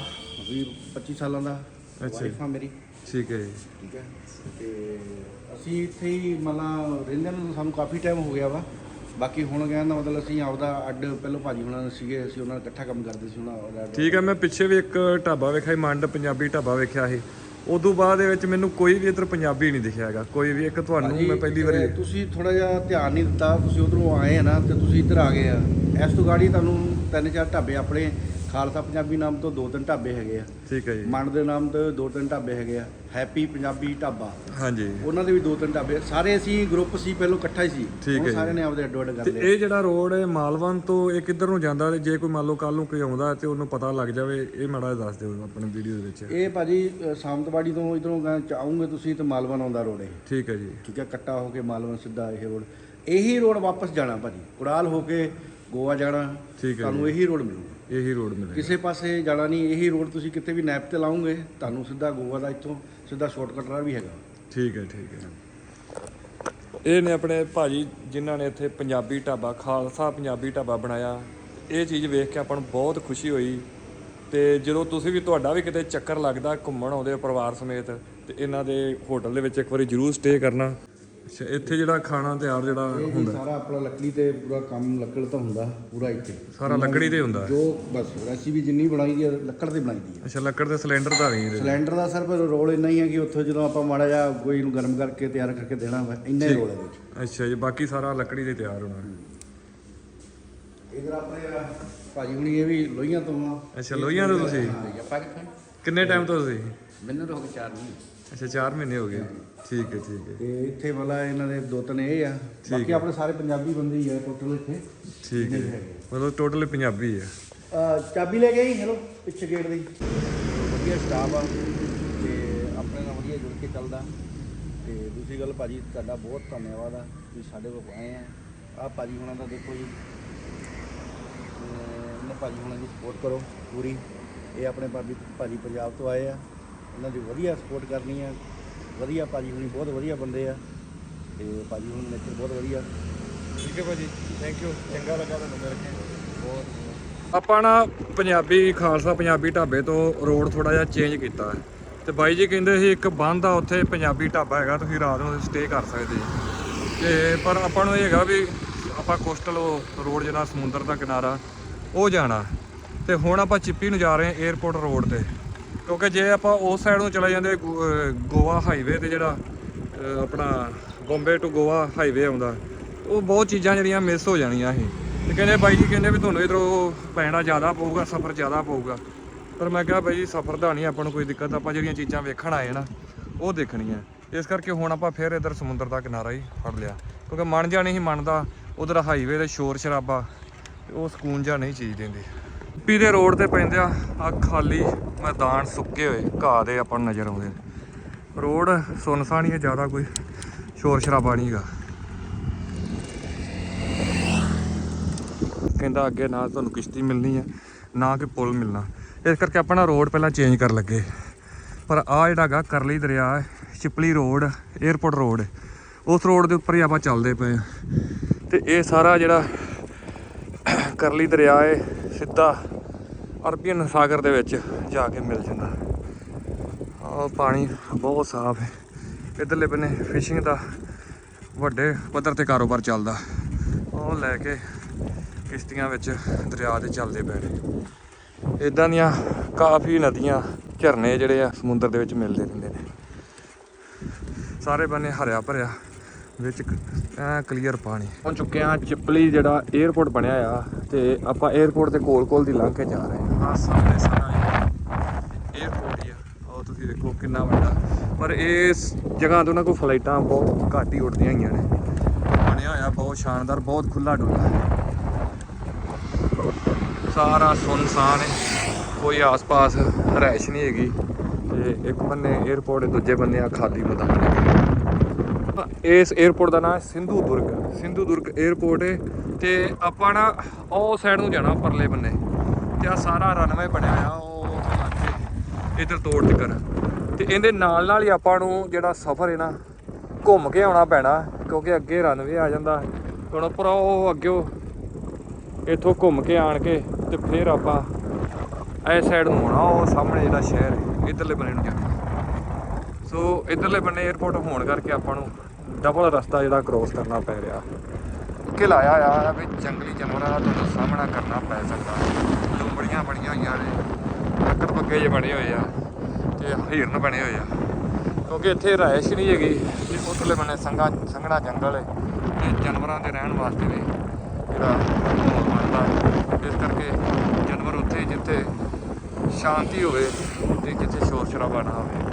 ਵੀ 25 ਸਾਲਾਂ ਦਾ ਅੱਛਾ। ਵਾਈਫ ਆ ਮੇਰੀ। ਠੀਕ ਹੈ ਜੀ। ਠੀਕ ਹੈ। ਤੇ ਅਸੀਂ ਇੱਥੇ ਹੀ ਮਤਲਬ ਰਹਿੰਦੇ ਨੂੰ ਸਾਨੂੰ ਕਾਫੀ ਟਾਈਮ ਹੋ ਗਿਆ ਵਾ। ਬਾਕੀ ਹੁਣ ਕਹਿਣ ਦਾ ਮਤਲਬ ਅਸੀਂ ਆਪਦਾ ਅੱਡ ਪਹਿਲਾਂ ਭਾਜੀ ਹੁਣਾਂ ਨਾਲ ਸੀਗੇ ਅਸੀਂ ਉਹਨਾਂ ਨਾਲ ਇਕੱਠਾ ਕੰਮ ਕਰਦੇ ਸੀ ਉਹਨਾਂ ਦਾ ਠੀਕ ਹੈ ਮੈਂ ਪਿੱਛੇ ਵੀ ਇੱਕ ਢਾਬਾ ਵੇਖਿਆ ਸੀ, ਮੰਡ ਪੰਜਾਬੀ ਢਾਬਾ ਵੇਖਿਆ ਸੀ। ਉਦੋਂ ਬਾਅਦ ਦੇ ਵਿੱਚ ਮੈਨੂੰ ਕੋਈ ਵੀ ਇੱਧਰ ਪੰਜਾਬੀ ਨਹੀਂ ਦਿਖਿਆ ਹੈਗਾ। ਕੋਈ ਵੀ ਇੱਕ ਤੁਹਾਨੂੰ ਮੈਂ ਪਹਿਲੀ ਵਾਰੀ ਅਹ ਤੁਸੀਂ ਥੋੜਾ ਜਿਹਾ ਧਿਆਨ ਨਹੀਂ ਦਿੱਤਾ ਤੁਸੀਂ ਉਧਰੋਂ ਆਏ ਆ ਨਾ ਤੇ ਤੁਸੀਂ ਇੱਧਰ ਆ ਗਏ ਆ। ਇਸ ਤੋਂ ਗਾੜੀ ਤੁਹਾਨੂੰ ਤਿੰਨ ਚਾਰ ਢਾਬੇ ਆਪਣੇ ਖਾਲਸਾ ਪੰਜਾਬੀ ਨਾਮ ਤੋਂ ਦੋ ਤਿੰਨ ਢਾਬੇ ਹੈਗੇ ਆ। ਠੀਕ ਹੈ ਜੀ। ਮਨ ਦੇ ਨਾਮ ਤੋਂ ਦੋ ਤਿੰਨ ਢਾਬੇ ਹੈਗੇ ਆ। ਹੈਪੀ ਪੰਜਾਬੀ ਢਾਬਾ। ਹਾਂਜੀ। ਉਹਨਾਂ ਦੇ ਵੀ ਦੋ ਤਿੰਨ ਢਾਬੇ। ਸਾਰੇ ਅਸੀਂ ਗਰੁੱਪ ਸੀ ਪਹਿਲਾਂ ਇਕੱਠਾ ਹੀ ਸੀ। ਠੀਕ ਹੈ ਨੇ ਆਪਦੇ ਅੱਡੋ ਅੱਡ ਕਰ ਤੇ ਲਏ। ਇਹ ਜਿਹੜਾ ਰੋਡ ਹੈ ਮਾਲਵਨ ਤੋਂ ਇਹ ਕਿੱਧਰ ਨੂੰ ਜਾਂਦਾ? ਤੇ ਜੇ ਕੋਈ ਮੰਨ ਲਓ ਕੱਲ ਨੂੰ ਕੋਈ ਆਉਂਦਾ ਤੇ ਉਹਨੂੰ ਪਤਾ ਲੱਗ ਜਾਵੇ ਇਹ ਮਾੜਾ ਦੱਸ ਦਿਓ ਆਪਣੀ ਵੀਡੀਓ ਦੇ ਵਿੱਚ। ਇਹ ਭਾਜੀ ਸਾਮਤਵਾੜੀ ਤੋਂ ਇਧਰੋਂ ਆਉਂਗੇ ਤੁਸੀਂ ਤੇ ਮਾਲਵਨ ਆਉਂਦਾ ਰੋਡ ਇਹ। ਠੀਕ ਹੈ ਜੀ। ਠੀਕ ਹੈ ਕੱਟਾ ਹੋ ਕੇ ਮਾਲਵਨ ਸਿੱਧਾ ਇਹ ਰੋਡ। ਇਹੀ ਰੋਡ ਵਾਪਸ ਜਾਣਾ ਭਾਜੀ। ਕੁੜਾਲ ਹੋ ਕੇ ਗੋਆ ਜਾਣਾ। ਠੀਕ ਹੈ ਤੁਹਾਨੂੰ ਇਹੀ ਰੋਡ ਮਿਲੂਗਾ। ਇਹੀ ਰੋਡ ਮਿਲੇਗਾ। ਕਿਸੇ ਪਾਸੇ ਜਾਣਾ ਨਹੀਂ ਇਹੀ ਰੋਡ ਤੁਸੀਂ ਕਿਤੇ ਵੀ ਨੈਪ ਤੇ ਲਾਉਂਗੇ ਤੁਹਾਨੂੰ ਸਿੱਧਾ ਗੋਆ ਦਾ ਇੱਥੋਂ ਸਿੱਧਾ ਸ਼ਾਰਟਕਟ ਰਾਹ ਵੀ ਹੈਗਾ। ਠੀਕ ਹੈ ਠੀਕ ਹੈ। ਇਹ ਨੇ ਆਪਣੇ ਭਾਜੀ ਜਿਨ੍ਹਾਂ ਨੇ ਇੱਥੇ ਪੰਜਾਬੀ ਢਾਬਾ ਖਾਲਸਾ ਪੰਜਾਬੀ ਢਾਬਾ ਬਣਾਇਆ। ਇਹ ਚੀਜ਼ ਵੇਖ ਕੇ ਆਪਾਂ ਨੂੰ ਬਹੁਤ ਖੁਸ਼ੀ ਹੋਈ। ਤੇ ਜਦੋਂ ਤੁਸੀਂ ਵੀ ਤੁਹਾਡਾ ਵੀ ਕਿਤੇ ਚੱਕਰ ਲੱਗਦਾ ਘੁੰਮਣ ਆਉਂਦੇ ਹੋ ਪਰਿਵਾਰ ਸਮੇਤ ਤੇ ਇਹਨਾਂ ਦੇ ਹੋਟਲ ਦੇ ਵਿੱਚ ਇੱਕ ਵਾਰੀ ਜ਼ਰੂਰ ਸਟੇ ਕਰਨਾ। ਅੱਛਾ ਇੱਥੇ ਜਿਹੜਾ ਖਾਣਾ ਤਿਆਰ ਜਿਹੜਾ ਇਹ ਜੀ ਹੁੰਦਾ ਸਾਰਾ ਆਪਣਾ ਲੱਕੜੀ ਤੇ ਪੂਰਾ ਕੰਮ ਲੱਕੜ ਤਾਂ ਹੁੰਦਾ ਪੂਰਾ ਇੱਥੇ। ਸਾਰਾ ਲੱਕੜੀ ਤੇ ਹੁੰਦਾ ਜੋ ਬਸ ਰੈਸਿਪੀ ਜਿੰਨੀ ਬਣਾਈ ਦੀ ਹੈ ਲੱਕੜ ਤੇ ਬਣਾਈ ਦੀ ਹੈ। ਅੱਛਾ ਲੱਕੜ ਦੇ ਸਿਲੰਡਰ ਦਾ ਨਹੀਂ ਇਹਦੇ ਸਿਲੰਡਰ ਦਾ ਸਿਰਫ ਰੋਲ ਇੰਨਾ ਹੀ ਹੈ ਕਿ ਉੱਥੋਂ ਜਦੋਂ ਆਪਾਂ ਮਾੜਾ ਜਿਹਾ ਕੋਈ ਨੂੰ ਗਰਮ ਕਰਕੇ ਤਿਆਰ ਕਰਕੇ ਦੇਣਾ ਵਾ ਇੰਨਾ ਹੀ ਰੋਲ ਹੈ ਵਿੱਚ। ਅੱਛਾ ਜੀ ਬਾਕੀ ਸਾਰਾ ਲੱਕੜੀ ਤੇ ਤਿਆਰ ਹੋਣਾ ਇਧਰ ਆਪਣੇ ਭਾਜੀ ਹੁਣੀ ਇਹ ਵੀ ਲੋਹੀਆਂ ਤੋਂ ਆ। ਅੱਛਾ ਲੋਹੀਆਂ ਤੋਂ ਤੁਸੀਂ? ਹਾਂ ਪਾਕਿਸਤਾਨ ਕਿੰਨੇ ਟਾਈਮ ਤੋਂ ਤੁਸੀਂ? ਮੈਨੂੰ ਤਾਂ ਹੋ ਗਏ 4 ਮਹੀਨੇ। ਅੱਛਾ 4 ਮਹੀਨੇ ਹੋ ਗਏ। ਠੀਕ ਹੈ ਠੀਕ ਹੈ। ਤੇ ਇੱਥੇ ਵਾਲਾ ਇਹਨਾਂ ਦੇ ਦੋ ਤਿੰਨ ਇਹ ਆ। ਬਾਕੀ ਆਪਣੇ ਸਾਰੇ ਪੰਜਾਬੀ ਬੰਦੇ ਹੀ ਆ ਟੋਟਲ ਇੱਥੇ। ਠੀਕ ਹੈ। ਮਤਲਬ ਟੋਟਲ ਪੰਜਾਬੀ ਅਹ ਚਾਬੀ ਲੈ ਗਏ ਹੈਲੋ ਪਿੱਛੇ ਗੇਟ ਦੀ ਵਧੀਆ ਸਟਾਫ ਆ। ਤੇ ਆਪਣੇ ਨਾਲ ਵਧੀਆ ਜੁੜ ਕੇ ਚੱਲਦਾ। ਤੇ ਦੂਸਰੀ ਗੱਲ ਭਾਜੀ ਤੁਹਾਡਾ ਬਹੁਤ ਧੰਨਵਾਦ ਆ ਤੁਸੀਂ ਸਾਡੇ ਕੋਲ ਆਏ ਆ। ਆ ਭਾਜੀ ਹੁਣਾਂ ਦਾ ਦੇਖੋ ਜੀ। ਇਹਨਾਂ ਭਾਜੀ ਹੁਣਾਂ ਦੀ ਸਪੋਰਟ ਕਰੋ ਪੂਰੀ। ਇਹ ਆਪਣੇ ਭਾਬੀ ਭਾਜੀ ਪੰਜਾਬ ਤੋਂ ਆਏ ਆ। ਇਹਨਾਂ ਦੀ ਵਧੀਆ ਸਪੋਰਟ ਕਰਨੀ ਆ। ਵਧੀਆ ਭਾਜੀ ਹੁਣੀ ਬਹੁਤ ਵਧੀਆ ਬੰਦੇ ਆ। ਤੇ ਭਾਜੀ ਹੁਣ ਨੇਚਰ ਬਹੁਤ ਵਧੀਆ। ਠੀਕ ਹੈ ਭਾਜੀ। ਥੈਂਕ ਯੂ ਚੰਗਾ ਲੱਗਾ ਤੁਹਾਨੂੰ ਮਿਲ ਕੇ। ਬਹੁਤ ਆਪਾਂ ਨਾ ਪੰਜਾਬੀ ਖਾਲਸਾ ਪੰਜਾਬੀ ਢਾਬੇ ਤੋਂ ਰੋਡ ਥੋੜਾ ਜਿਹਾ ਚੇਂਜ ਕੀਤਾ ਹੈ। ਤੇ ਬਾਈ ਜੀ ਕਹਿੰਦੇ ਸੀ ਇੱਕ ਬੰਦ ਆ ਉੱਥੇ ਪੰਜਾਬੀ ਢਾਬਾ ਹੈਗਾ ਤੁਸੀਂ ਰਾਤ ਨੂੰ ਸਟੇ ਕਰ ਸਕਦੇ ਤੇ ਪਰ ਆਪਾਂ ਨੂੰ ਇਹ ਹੈਗਾ ਵੀ ਆਪਾਂ ਕੋਸਟਲ ਰੋਡ ਜਿਹੜਾ ਸਮੁੰਦਰ ਦਾ ਕਿਨਾਰਾ ਉਹ ਜਾਣਾ। ਤੇ ਹੁਣ ਆਪਾਂ ਚਿੱਪੀ ਨੂੰ ਜਾ ਰਹੇ ਹਾਂ 에어ਪੋਰਟ ਰੋਡ ਤੇ। ਕਿਉਂਕਿ ਜੇ ਆਪਾਂ ਉਸ ਸਾਈਡ ਨੂੰ ਚਲੇ ਜਾਂਦੇ, ਗੋ- ਗੋਆ ਹਾਈਵੇ ਤੇ ਜਿਹੜਾ ਆਪਣਾ ਬੰਬੇ ਟੂ ਗੋਆ ਹਾਈਵੇ ਆਉਂਦਾ, ਉਹ ਬਹੁਤ ਚੀਜ਼ਾਂ ਜਿਹੜੀਆਂ ਮਿਸ ਹੋ ਜਾਣੀਆਂ ਸੀ ਤੇ ਕਹਿੰਦੇ ਬਾਈ ਜੀ ਕਹਿੰਦੇ ਵੀ ਤੁਹਾਨੂੰ ਇਧਰੋਂ ਪੈਣਾ ਜ਼ਿਆਦਾ ਪਊਗਾ, ਸਫ਼ਰ ਜ਼ਿਆਦਾ ਪਊਗਾ। ਪਰ ਮੈਂ ਕਿਹਾ ਬਾਈ ਜੀ, ਸਫ਼ਰ ਦਾ ਨਹੀਂ, ਆਪਾਂ ਨੂੰ ਕੋਈ ਦਿੱਕਤ, ਆਪਾਂ ਜਿਹੜੀਆਂ ਚੀਜ਼ਾਂ ਵੇਖਣ ਆਏ ਨਾ, ਉਹ ਦੇਖਣੀਆਂ। ਇਸ ਕਰਕੇ ਹੁਣ ਆਪਾਂ ਫਿਰ ਇਧਰ ਸਮੁੰਦਰ ਦਾ ਕਿਨਾਰਾ ਹੀ ਫੜ ਲਿਆ। ਕਿਉਂਕਿ ਮਨ ਜਾ ਨਹੀਂ ਸੀ ਮੰਨਦਾ, ਉਧਰ ਹਾਈਵੇ 'ਤੇ ਸ਼ੋਰ ਸ਼ਰਾਬਾ ਉਹ ਸਕੂਨ ਜਾਂ ਨਹੀਂ ਚੀਜ਼ ਦਿੰਦੀ। ਪੀ ਦੇ ਰੋਡ ਤੇ ਪੈਂਦੇ ਆ ਆ ਖਾਲੀ ਮੈਦਾਨ ਸੁੱਕੇ ਹੋਏ, ਘਾਹ ਦੇ ਆਪਾਂ ਨੂੰ ਨਜ਼ਰ ਆਉਂਦੇ ਨੇ ਰੋਡ ਸੁਨਸਾਨ ਹੀ ਹੈ, ਜ਼ਿਆਦਾ ਕੋਈ ਸ਼ੋਰ ਸ਼ਰਾਬਾ ਨਹੀਂ ਹੈਗਾ। ਕਹਿੰਦਾ ਅੱਗੇ ਨਾ ਤੁਹਾਨੂੰ ਕਿਸ਼ਤੀ ਮਿਲਣੀ ਹੈ ਨਾ ਕਿ ਪੁਲ ਮਿਲਣਾ। ਇਸ ਕਰਕੇ ਆਪਣਾ ਰੋਡ ਪਹਿਲਾਂ ਚੇਂਜ ਕਰਨ ਲੱਗੇ। ਪਰ ਆ ਜਿਹੜਾ ਹੈਗਾ, ਕਰਲੀ ਦਰਿਆ ਹੈ ਚਿਪਲੀ ਰੋਡ 에어ਪੋਰਟ ਰੋਡ, ਉਸ ਰੋਡ ਦੇ ਉੱਪਰ ਹੀ ਆਪਾਂ ਚੱਲਦੇ ਪਏ ਹਾਂ। ਤੇ ਇਹ ਸਾਰਾ ਜਿਹੜਾ ਕਰਲੀ ਦਰਿਆ ਹੈ ਸਿੱਧਾ ਅਰਬੀਅਨ ਸਾਗਰ ਦੇ ਵਿੱਚ ਜਾ ਕੇ ਮਿਲ ਜਾਂਦਾ। ਆ ਪਾਣੀ ਬਹੁਤ ਸਾਫ਼ ਹੈ। ਇਧਰਲੇ ਬੰਨੇ ਫਿਸ਼ਿੰਗ ਦਾ ਵੱਡੇ ਪੱਧਰ ਤੇ ਕਾਰੋਬਾਰ ਚੱਲਦਾ। ਉਹ ਲੈ ਕੇ ਕਿਸ਼ਤੀਆਂ ਵਿੱਚ ਦਰਿਆ ਦੇ ਚੱਲਦੇ ਪਏ ਨੇ। ਇਦਾਂ ਦੀਆਂ ਕਾਫੀ ਨਦੀਆਂ, ਝਰਨੇ ਜਿਹੜੇ ਆ ਸਮੁੰਦਰ ਦੇ ਵਿੱਚ ਮਿਲਦੇ ਰਹਿੰਦੇ ਨੇ। ਸਾਰੇ ਬੰਨੇ ਹਰਿਆ ਭਰਿਆ। ਵਿੱਚ ਐ ਕਲੀਅਰ ਪਾਣੀ। ਪਹੁੰਚ ਚੁੱਕੇ ਆ ਚਿਪਲੀ ਜਿਹੜਾ 에어ਪੋਰਟ ਬਣਿਆ ਆ ਤੇ ਆਪਾਂ 에어ਪੋਰਟ ਦੇ ਕੋਲ-ਕੋਲ ਦੀ ਲੰਘ ਕੇ ਜਾ ਰਹੇ ਆ ਆ ਸਾਹਮਣੇ ਸਾਰਾ 에어ਪੋਰਟ ਹੀ ਆ। ਉਹ ਤੁਸੀਂ ਦੇਖੋ ਕਿੰਨਾ ਵੱਡਾ। ਪਰ ਇਸ ਜਗ੍ਹਾ ਤੋਂ ਨਾ ਕੋਈ ਫਲਾਈਟਾਂ ਬਹੁਤ ਘੱਟ ਹੀ ਉੱਡਦੀਆਂ ਹੋਈਆਂ ਨੇ। ਬਣਿਆ ਹੋਇਆ, ਬਹੁਤ ਸ਼ਾਨਦਾਰ, ਬਹੁਤ ਖੁੱਲਾ ਡੁੱਲਾ ਸਾਰਾ ਸੁਨਸਾਨ ਹੈ। ਕੋਈ ਆਸ-ਪਾਸ ਰਹਿਸ਼ ਨਹੀਂ ਹੈਗੀ। ਤੇ ਇੱਕ ਬੰਨੇ 에어ਪੋਰਟ ਦੂਜੇ ਬੰਨੇ ਆ ਖਾਲੀ ਮੈਦਾਨ। ਹੈ ਇਸ 에어ਪੋਰਟ ਦਾ ਨਾਮ Sindhudurg. Sindhudurg airport ਹੈ ਤੇ ਆਪਾਂ ਨਾ ਉਹ ਸਾਈਡ ਨੂੰ ਜਾਣਾ ਪਰਲੇ ਬੰਨੇ। ਤੇ ਆ ਸਾਰਾ ਰਨਵੇ ਬਣਿਆ ਆ ਉਹ ਉੱਥੇ ਇਧਰ ਤੋੜ ਤੱਕਰ ਤੇ ਇਹਦੇ ਨਾਲ ਨਾਲ ਹੀ ਆਪਾਂ ਨੂੰ ਜਿਹੜਾ ਸਫ਼ਰ ਹੈ ਨਾ, ਘੁੰਮ ਕੇ ਆਉਣਾ ਪੈਣਾ, ਕਿਉਂਕਿ ਅੱਗੇ ਰਨਵੇ ਆ ਜਾਂਦਾ। ਹੁਣ ਪਰ ਉਹ ਅੱਗੇ ਇੱਥੋਂ ਘੁੰਮ ਕੇ ਆਣ ਕੇ ਤੇ ਫਿਰ ਆਪਾਂ ਐ ਸਾਈਡ ਨੂੰ ਆਉਣਾ, ਉਹ ਸਾਹਮਣੇ ਜਿਹੜਾ ਸ਼ਹਿਰ ਹੈ ਇਧਰਲੇ ਬੰਨੇ ਨੂੰ ਜਾਣਾ ਸੋ ਇਧਰਲੇ ਬੰਨੇ 에어ਪੋਰਟ ਹੋਣ ਕਰਕੇ ਆਪਾਂ ਨੂੰ ਡਬਲ ਰਸਤਾ ਜਿਹੜਾ ਕ੍ਰੋਸ ਕਰਨਾ ਪੈ ਰਿਹਾ। ਕਿ ਲਾਇਆ ਆ ਵੀ ਜੰਗਲੀ ਜਾਨਵਰਾਂ ਦਾ ਤੁਹਾਨੂੰ ਸਾਹਮਣਾ ਕਰਨਾ ਪੈ ਸਕਦਾ। ਲੂੰਬੜੀਆਂ ਬਣੀਆਂ ਹੋਈਆਂ ਨੇ, ਲੱਕੜ ਪੱਕੇ ਜਿਹੇ ਬਣੇ ਹੋਏ ਆ ਤੇ ਹਿਰਨ ਬਣੇ ਹੋਏ ਆ। ਕਿਉਂਕਿ ਇੱਥੇ ਰਾਇਸ਼ ਨਹੀਂ ਹੈਗੀ ਤੇ ਉਧਰਲੇ ਬੰਨੇ ਸੰਘਾ, ਸੰਘਣਾ ਜੰਗਲ ਹੈ ਤੇ ਜਾਨਵਰਾਂ ਦੇ ਰਹਿਣ ਵਾਸਤੇ ਵੀ ਜਿਹੜਾ ਮਾਹੌਲ ਬਣਦਾ। ਇਸ ਕਰਕੇ ਜਾਨਵਰ ਉੱਥੇ ਜਿੱਥੇ ਸ਼ਾਂਤੀ ਹੋਵੇ ਤੇ ਜਿੱਥੇ ਸ਼ੋਰ ਸ਼ਰਾਬਾ ਨਾ ਹੋਵੇ।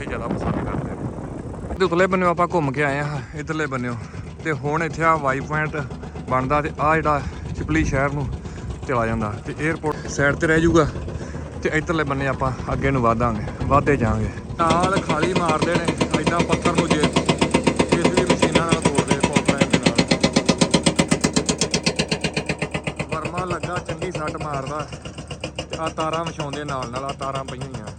ਇੱਥੇ ਜ਼ਿਆਦਾ ਪਸੰਦ ਕਰਦੇ ਨੇ। ਤੇ ਉਤਲੇ ਬੰਨਿਓ ਆਪਾਂ ਘੁੰਮ ਕੇ ਆਏ ਹਾਂ, ਇਧਰਲੇ ਬੰਨਿਓ। ਤੇ ਹੁਣ ਇੱਥੇ ਆ ਵਾਈ ਪੁਆਇੰਟ ਬਣਦਾ ਤੇ ਆ ਜਿਹੜਾ ਚਿਪਲੀ ਸ਼ਹਿਰ ਨੂੰ ਚਲਾ ਜਾਂਦਾ ਤੇ 에어ਪੋਰਟ ਸਾਈਡ ਤੇ ਰਹਿ ਜਾਊਗਾ। ਤੇ ਇਧਰਲੇ ਬੰਨੇ ਆਪਾਂ ਅੱਗੇ ਨੂੰ ਵਧਾਂਗੇ, ਵਧਦੇ ਜਾਾਂਗੇ ਨਾਲ ਖਾਲੀ ਮਾਰਦੇ ਨੇ ਐਦਾਂ ਪੱਥਰ ਨੂੰ ਜੇ ਇਸ ਵੀ ਮਸ਼ੀਨਾਂ ਨਾਲ ਤੋੜਦੇ ਪੌਪਲਾਈਨ ਦੇ ਨਾਲ। ਵਰਮਾ ਲੱਗਾ, ਚੰਗੀ ਸੱਟ ਮਾਰਦਾ। ਆ ਤਾਰਾਂ ਵਿਛਾਉਂਦੇ ਨਾਲ ਨਾਲ ਆ ਤਾਰਾਂ ਪਈਆਂ ਹੋਈਆਂ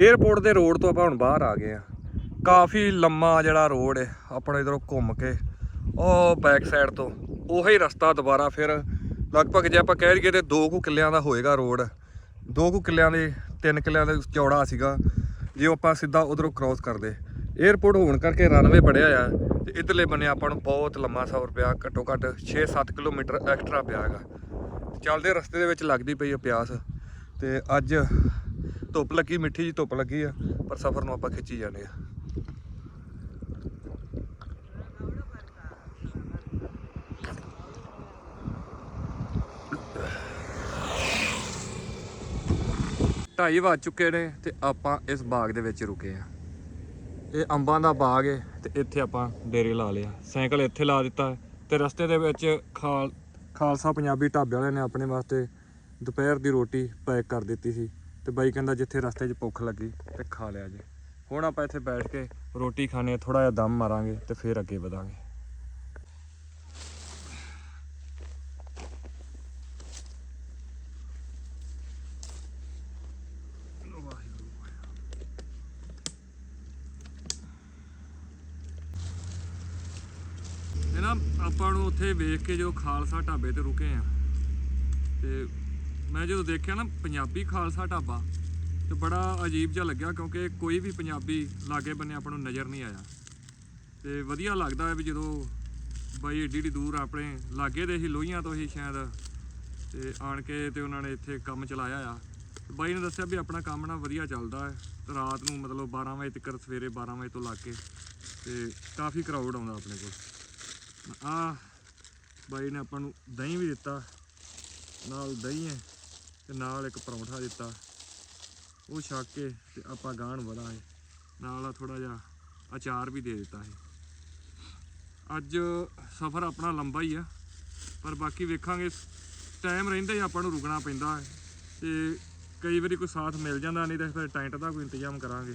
ਏਅਰਪੋਰਟ ਦੇ ਰੋਡ ਤੋਂ ਆਪਾਂ ਹੁਣ ਬਾਹਰ ਆ ਗਏ ਆ। ਕਾਫੀ ਲੰਮਾ ਜਿਹੜਾ ਰੋਡ ਹੈ ਆਪਣਾ ਇਧਰੋਂ ਘੁੰਮ ਕੇ, ਉਹ ਬੈਕ ਸਾਈਡ ਤੋਂ, ਉਹੀ ਰਸਤਾ ਦੁਬਾਰਾ ਫਿਰ ਲਗਭਗ ਜੇ ਆਪਾਂ ਕਹਿ ਲਈਏ ਤੇ 2 ਕੁ ਕਿੱਲਿਆਂ ਦਾ ਹੋਏਗਾ ਰੋਡ 2 ਕੁ ਕਿੱਲਿਆਂ ਦੇ 3 ਕਿੱਲਿਆਂ ਦਾ ਚੌੜਾ ਸੀਗਾ, ਜੇ ਆਪਾਂ ਸਿੱਧਾ ਉਧਰੋਂ ਕ੍ਰਾਸ ਕਰਦੇ। ਏਅਰਪੋਰਟ ਹੋਣ ਕਰਕੇ ਰਨਵੇ ਬਣਿਆ ਆ, ਤੇ ਇਧਰਲੇ ਬੰਨੇ ਆਪਾਂ ਨੂੰ ਬਹੁਤ ਲੰਮਾ 100 ਰੁਪਿਆ ਘੱਟੋ ਘੱਟ 6-7 ਕਿਲੋਮੀਟਰ ਐਕਸਟਰਾ ਪਿਆ ਹੈਗਾ। ਚੱਲਦੇ ਰਸਤੇ ਦੇ ਵਿੱਚ ਲੱਗਦੀ ਪਈ ਪਿਆਸ, ਤੇ ਅੱਜ ਧੁੱਪ ਲੱਗੀ, ਮਿੱਠੀ ਜੀ ਧੁੱਪ ਲੱਗੀ ਆ, ਪਰ ਸਫ਼ਰ ਨੂੰ ਆਪਾਂ ਖਿੱਚੀ ਜਾਂਦੇ ਆ। ਢਾਈ ਵੱਜ ਚੁੱਕੇ ਨੇ ਤੇ ਆਪਾਂ ਇਸ ਬਾਗ ਦੇ ਵਿੱਚ ਰੁਕੇ ਆ। ਇਹ ਅੰਬਾਂ ਦਾ ਬਾਗ ਹੈ ਤੇ ਇੱਥੇ ਆਪਾਂ ਡੇਰੇ ਲਾ ਲਿਆ ਸਾਈਕਲ ਇੱਥੇ ਲਾ ਦਿੱਤਾ ਹੈ ਤੇ ਰਸਤੇ ਦੇ ਵਿੱਚ ਖਾਲ ਖਾਲਸਾ ਪੰਜਾਬੀ ਢਾਬੇ ਵਾਲਿਆਂ ਨੇ ਆਪਣੇ ਵਾਸਤੇ ਦੁਪਹਿਰ ਦੀ ਰੋਟੀ ਪੈਕ ਕਰ ਦਿੱਤੀ ਸੀ। ਤੇ ਬਾਈ ਕਹਿੰਦਾ ਜਿੱਥੇ ਰਸਤੇ 'ਚ ਭੁੱਖ ਲੱਗੀ ਤੇ ਖਾ ਲਿਆ ਜੇ। ਹੁਣ ਆਪਾਂ ਇੱਥੇ ਬੈਠ ਕੇ ਰੋਟੀ ਖਾਣੇ ਥੋੜਾ ਜਿਹਾ ਦਮ ਮਾਰਾਂਗੇ ਤੇ ਫਿਰ ਅੱਗੇ ਵਧਾਂਗੇ। ਆਪਾਂ ਨੂੰ ਉੱਥੇ ਵੇਖ ਕੇ ਜੋ ਖਾਲਸਾ ਢਾਬੇ ਤੇ ਰੁਕੇ ਆ। ਤੇ ਮੈਂ ਜਦੋਂ ਦੇਖਿਆ ਨਾ ਪੰਜਾਬੀ ਖਾਲਸਾ ਢਾਬਾ, ਤੇ ਬੜਾ ਅਜੀਬ ਜਿਹਾ ਲੱਗਿਆ ਕਿਉਂਕਿ ਕੋਈ ਵੀ ਪੰਜਾਬੀ ਲਾਗੇ ਬੰਨੇ ਆਪਾਂ ਨੂੰ ਨਜ਼ਰ ਨਹੀਂ ਆਇਆ। ਤੇ ਵਧੀਆ ਲੱਗਦਾ ਹੈ ਵੀ ਜਦੋਂ ਬਾਈ ਏਡੀ ਏਡੀ ਦੂਰ ਆਪਣੇ ਲਾਗੇ ਦੇ ਹੀ ਲੋਹੀਆਂ ਤੋਂ ਹੀ ਸ਼ਾਇਦ ਤੇ ਆਣ ਕੇ ਤੇ ਉਹਨਾਂ ਨੇ ਇੱਥੇ ਕੰਮ ਚਲਾਇਆ ਆ। ਬਾਈ ਨੇ ਦੱਸਿਆ ਵੀ ਆਪਣਾ ਕੰਮ ਨਾ ਵਧੀਆ ਚੱਲਦਾ ਹੈ। ਤੇ ਰਾਤ ਨੂੰ ਮਤਲਬ 12 ਵਜੇ ਤੱਕ ਸਵੇਰੇ 12 ਵਜੇ ਤੋਂ ਲੱਗ ਕੇ ਤੇ ਕਾਫੀ ਕਰਾਊਡ ਆਉਂਦਾ ਆਪਣੇ ਕੋਲ। ਆ ਬਾਈ ਨੇ ਆਪਾਂ ਨੂੰ ਦਹੀਂ ਵੀ ਦਿੱਤਾ, ਨਾਲ ਦਹੀਂ ਹੈ। ਤੇ ਨਾਲ ਇੱਕ ਪਰੌਂਠਾ ਦਿੱਤਾ। ਉਹ ਛੱਕ ਕੇ ਤੇ ਆਪਾਂ ਗਾਣ ਵਧਾਂਗੇ ਨਾਲ ਆ ਥੋੜਾ ਜਿਹਾ ਅਚਾਰ ਵੀ ਦੇ ਦਿੱਤਾ ਹੈ ਅੱਜ ਸਫ਼ਰ ਆਪਣਾ ਲੰਬਾ ਹੀ ਆ, ਪਰ ਬਾਕੀ ਵੇਖਾਂਗੇ ਟਾਈਮ ਰਹਿੰਦਾ ਹੀ ਆਪਾਂ ਨੂੰ ਰੁਕਣਾ ਪੈਂਦਾ ਹੈ। ਤੇ ਕਈ ਵਾਰੀ ਕੋਈ ਸਾਥ ਮਿਲ ਜਾਂਦਾ ਨਹੀਂ ਤਾਂ ਫਿਰ ਟੈਂਟ ਦਾ ਕੋਈ ਇੰਤਜ਼ਾਮ ਕਰਾਂਗੇ।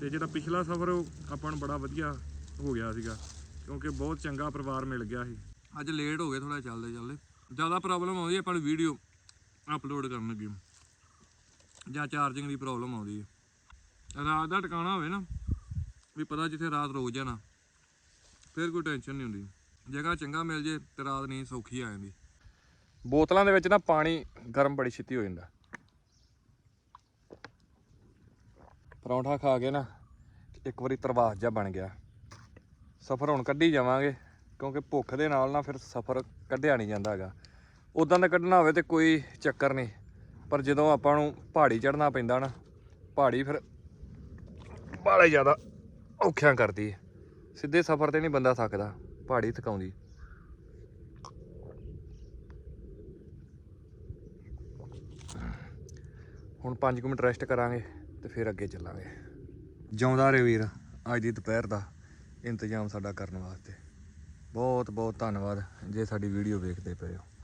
ਤੇ ਜਿਹੜਾ ਪਿਛਲਾ ਸਫ਼ਰ ਉਹ ਆਪਾਂ ਨੂੰ ਬੜਾ ਵਧੀਆ ਹੋ ਗਿਆ ਸੀਗਾ, ਕਿਉਂਕਿ ਬਹੁਤ ਚੰਗਾ ਪਰਿਵਾਰ ਮਿਲ ਗਿਆ ਸੀ। ਅੱਜ ਲੇਟ ਹੋ ਗਏ ਥੋੜਾ ਚੱਲਦੇ ਚੱਲਦੇ ਜ਼ਿਆਦਾ ਪ੍ਰੋਬਲਮ ਆਉਂਦੀ ਹੈ, ਆਪਾਂ ਨੂੰ ਵੀਡੀਓ ਅਪਲੋਡ ਕਰਨ ਲੱਗੇ ਜਾਂ ਚਾਰਜਿੰਗ ਦੀ ਪ੍ਰੋਬਲਮ ਆਉਂਦੀ ਹੈ ਰਾਤ ਦਾ ਟਿਕਾਣਾ ਹੋਵੇ ਨਾ, ਵੀ ਪਤਾ ਜਿੱਥੇ ਰਾਤ ਰੁਕ ਜਾਣਾ, ਫਿਰ ਕੋਈ ਟੈਨਸ਼ਨ ਨਹੀਂ ਹੁੰਦੀ। ਜਗ੍ਹਾ ਚੰਗਾ ਮਿਲ ਜੇ ਤੇ ਰਾਤ ਨਹੀਂ ਸੌਖੀ ਆ ਜਾਂਦੀ। ਬੋਤਲਾਂ ਦੇ ਵਿੱਚ ਨਾ ਪਾਣੀ ਗਰਮ ਬੜੀ ਛੇਤੀ ਹੋ ਜਾਂਦਾ। ਪਰੌਂਠਾ ਖਾ ਕੇ ਨਾ ਇੱਕ ਵਾਰੀ ਤਰਵਾਸ ਜਾ ਬਣ ਗਿਆ। ਸਫ਼ਰ ਹੁਣ ਕੱਢੀ ਜਾਵਾਂਗੇ, ਕਿਉਂਕਿ ਭੁੱਖ ਦੇ ਨਾਲ ਨਾ ਫਿਰ ਸਫ਼ਰ ਕੱਢਿਆ ਨਹੀਂ ਜਾਂਦਾ ਹੈਗਾ। ਉਦਾਂ ਦਾ ਕੱਢਣਾ ਹੋਵੇ ਤੇ ਕੋਈ ਚੱਕਰ ਨਹੀਂ। ਪਰ ਜਦੋਂ ਆਪਾਂ ਨੂੰ ਪਹਾੜੀ ਚੜ੍ਹਨਾ ਪੈਂਦਾ ਨਾ, ਪਹਾੜੀ ਫਿਰ ਬਾਲੇ ਜ਼ਿਆਦਾ ਔਖਿਆਂ ਕਰਦੀ ਹੈ ਸਿੱਧੇ ਸਫ਼ਰ ਤੇ ਨਹੀਂ ਬੰਦਾ ਥੱਕਦਾ, ਪਹਾੜੀ ਥਕਾਉਂਦੀ। ਹੁਣ 5 ਮਿੰਟ ਰੈਸਟ ਕਰਾਂਗੇ ਤੇ ਫਿਰ ਅੱਗੇ ਚੱਲਾਂਗੇ। ਜਿਉਂਦਾ ਰਹੇ ਵੀਰ, ਅੱਜ ਦੀ ਦੁਪਹਿਰ ਦਾ ਇੰਤਜ਼ਾਮ ਸਾਡਾ ਕਰਨ ਵਾਸਤੇ। ਬਹੁਤ ਬਹੁਤ ਧੰਨਵਾਦ ਜੇ ਸਾਡੀ ਵੀਡੀਓ ਵੇਖਦੇ ਪਏ ਹੋ।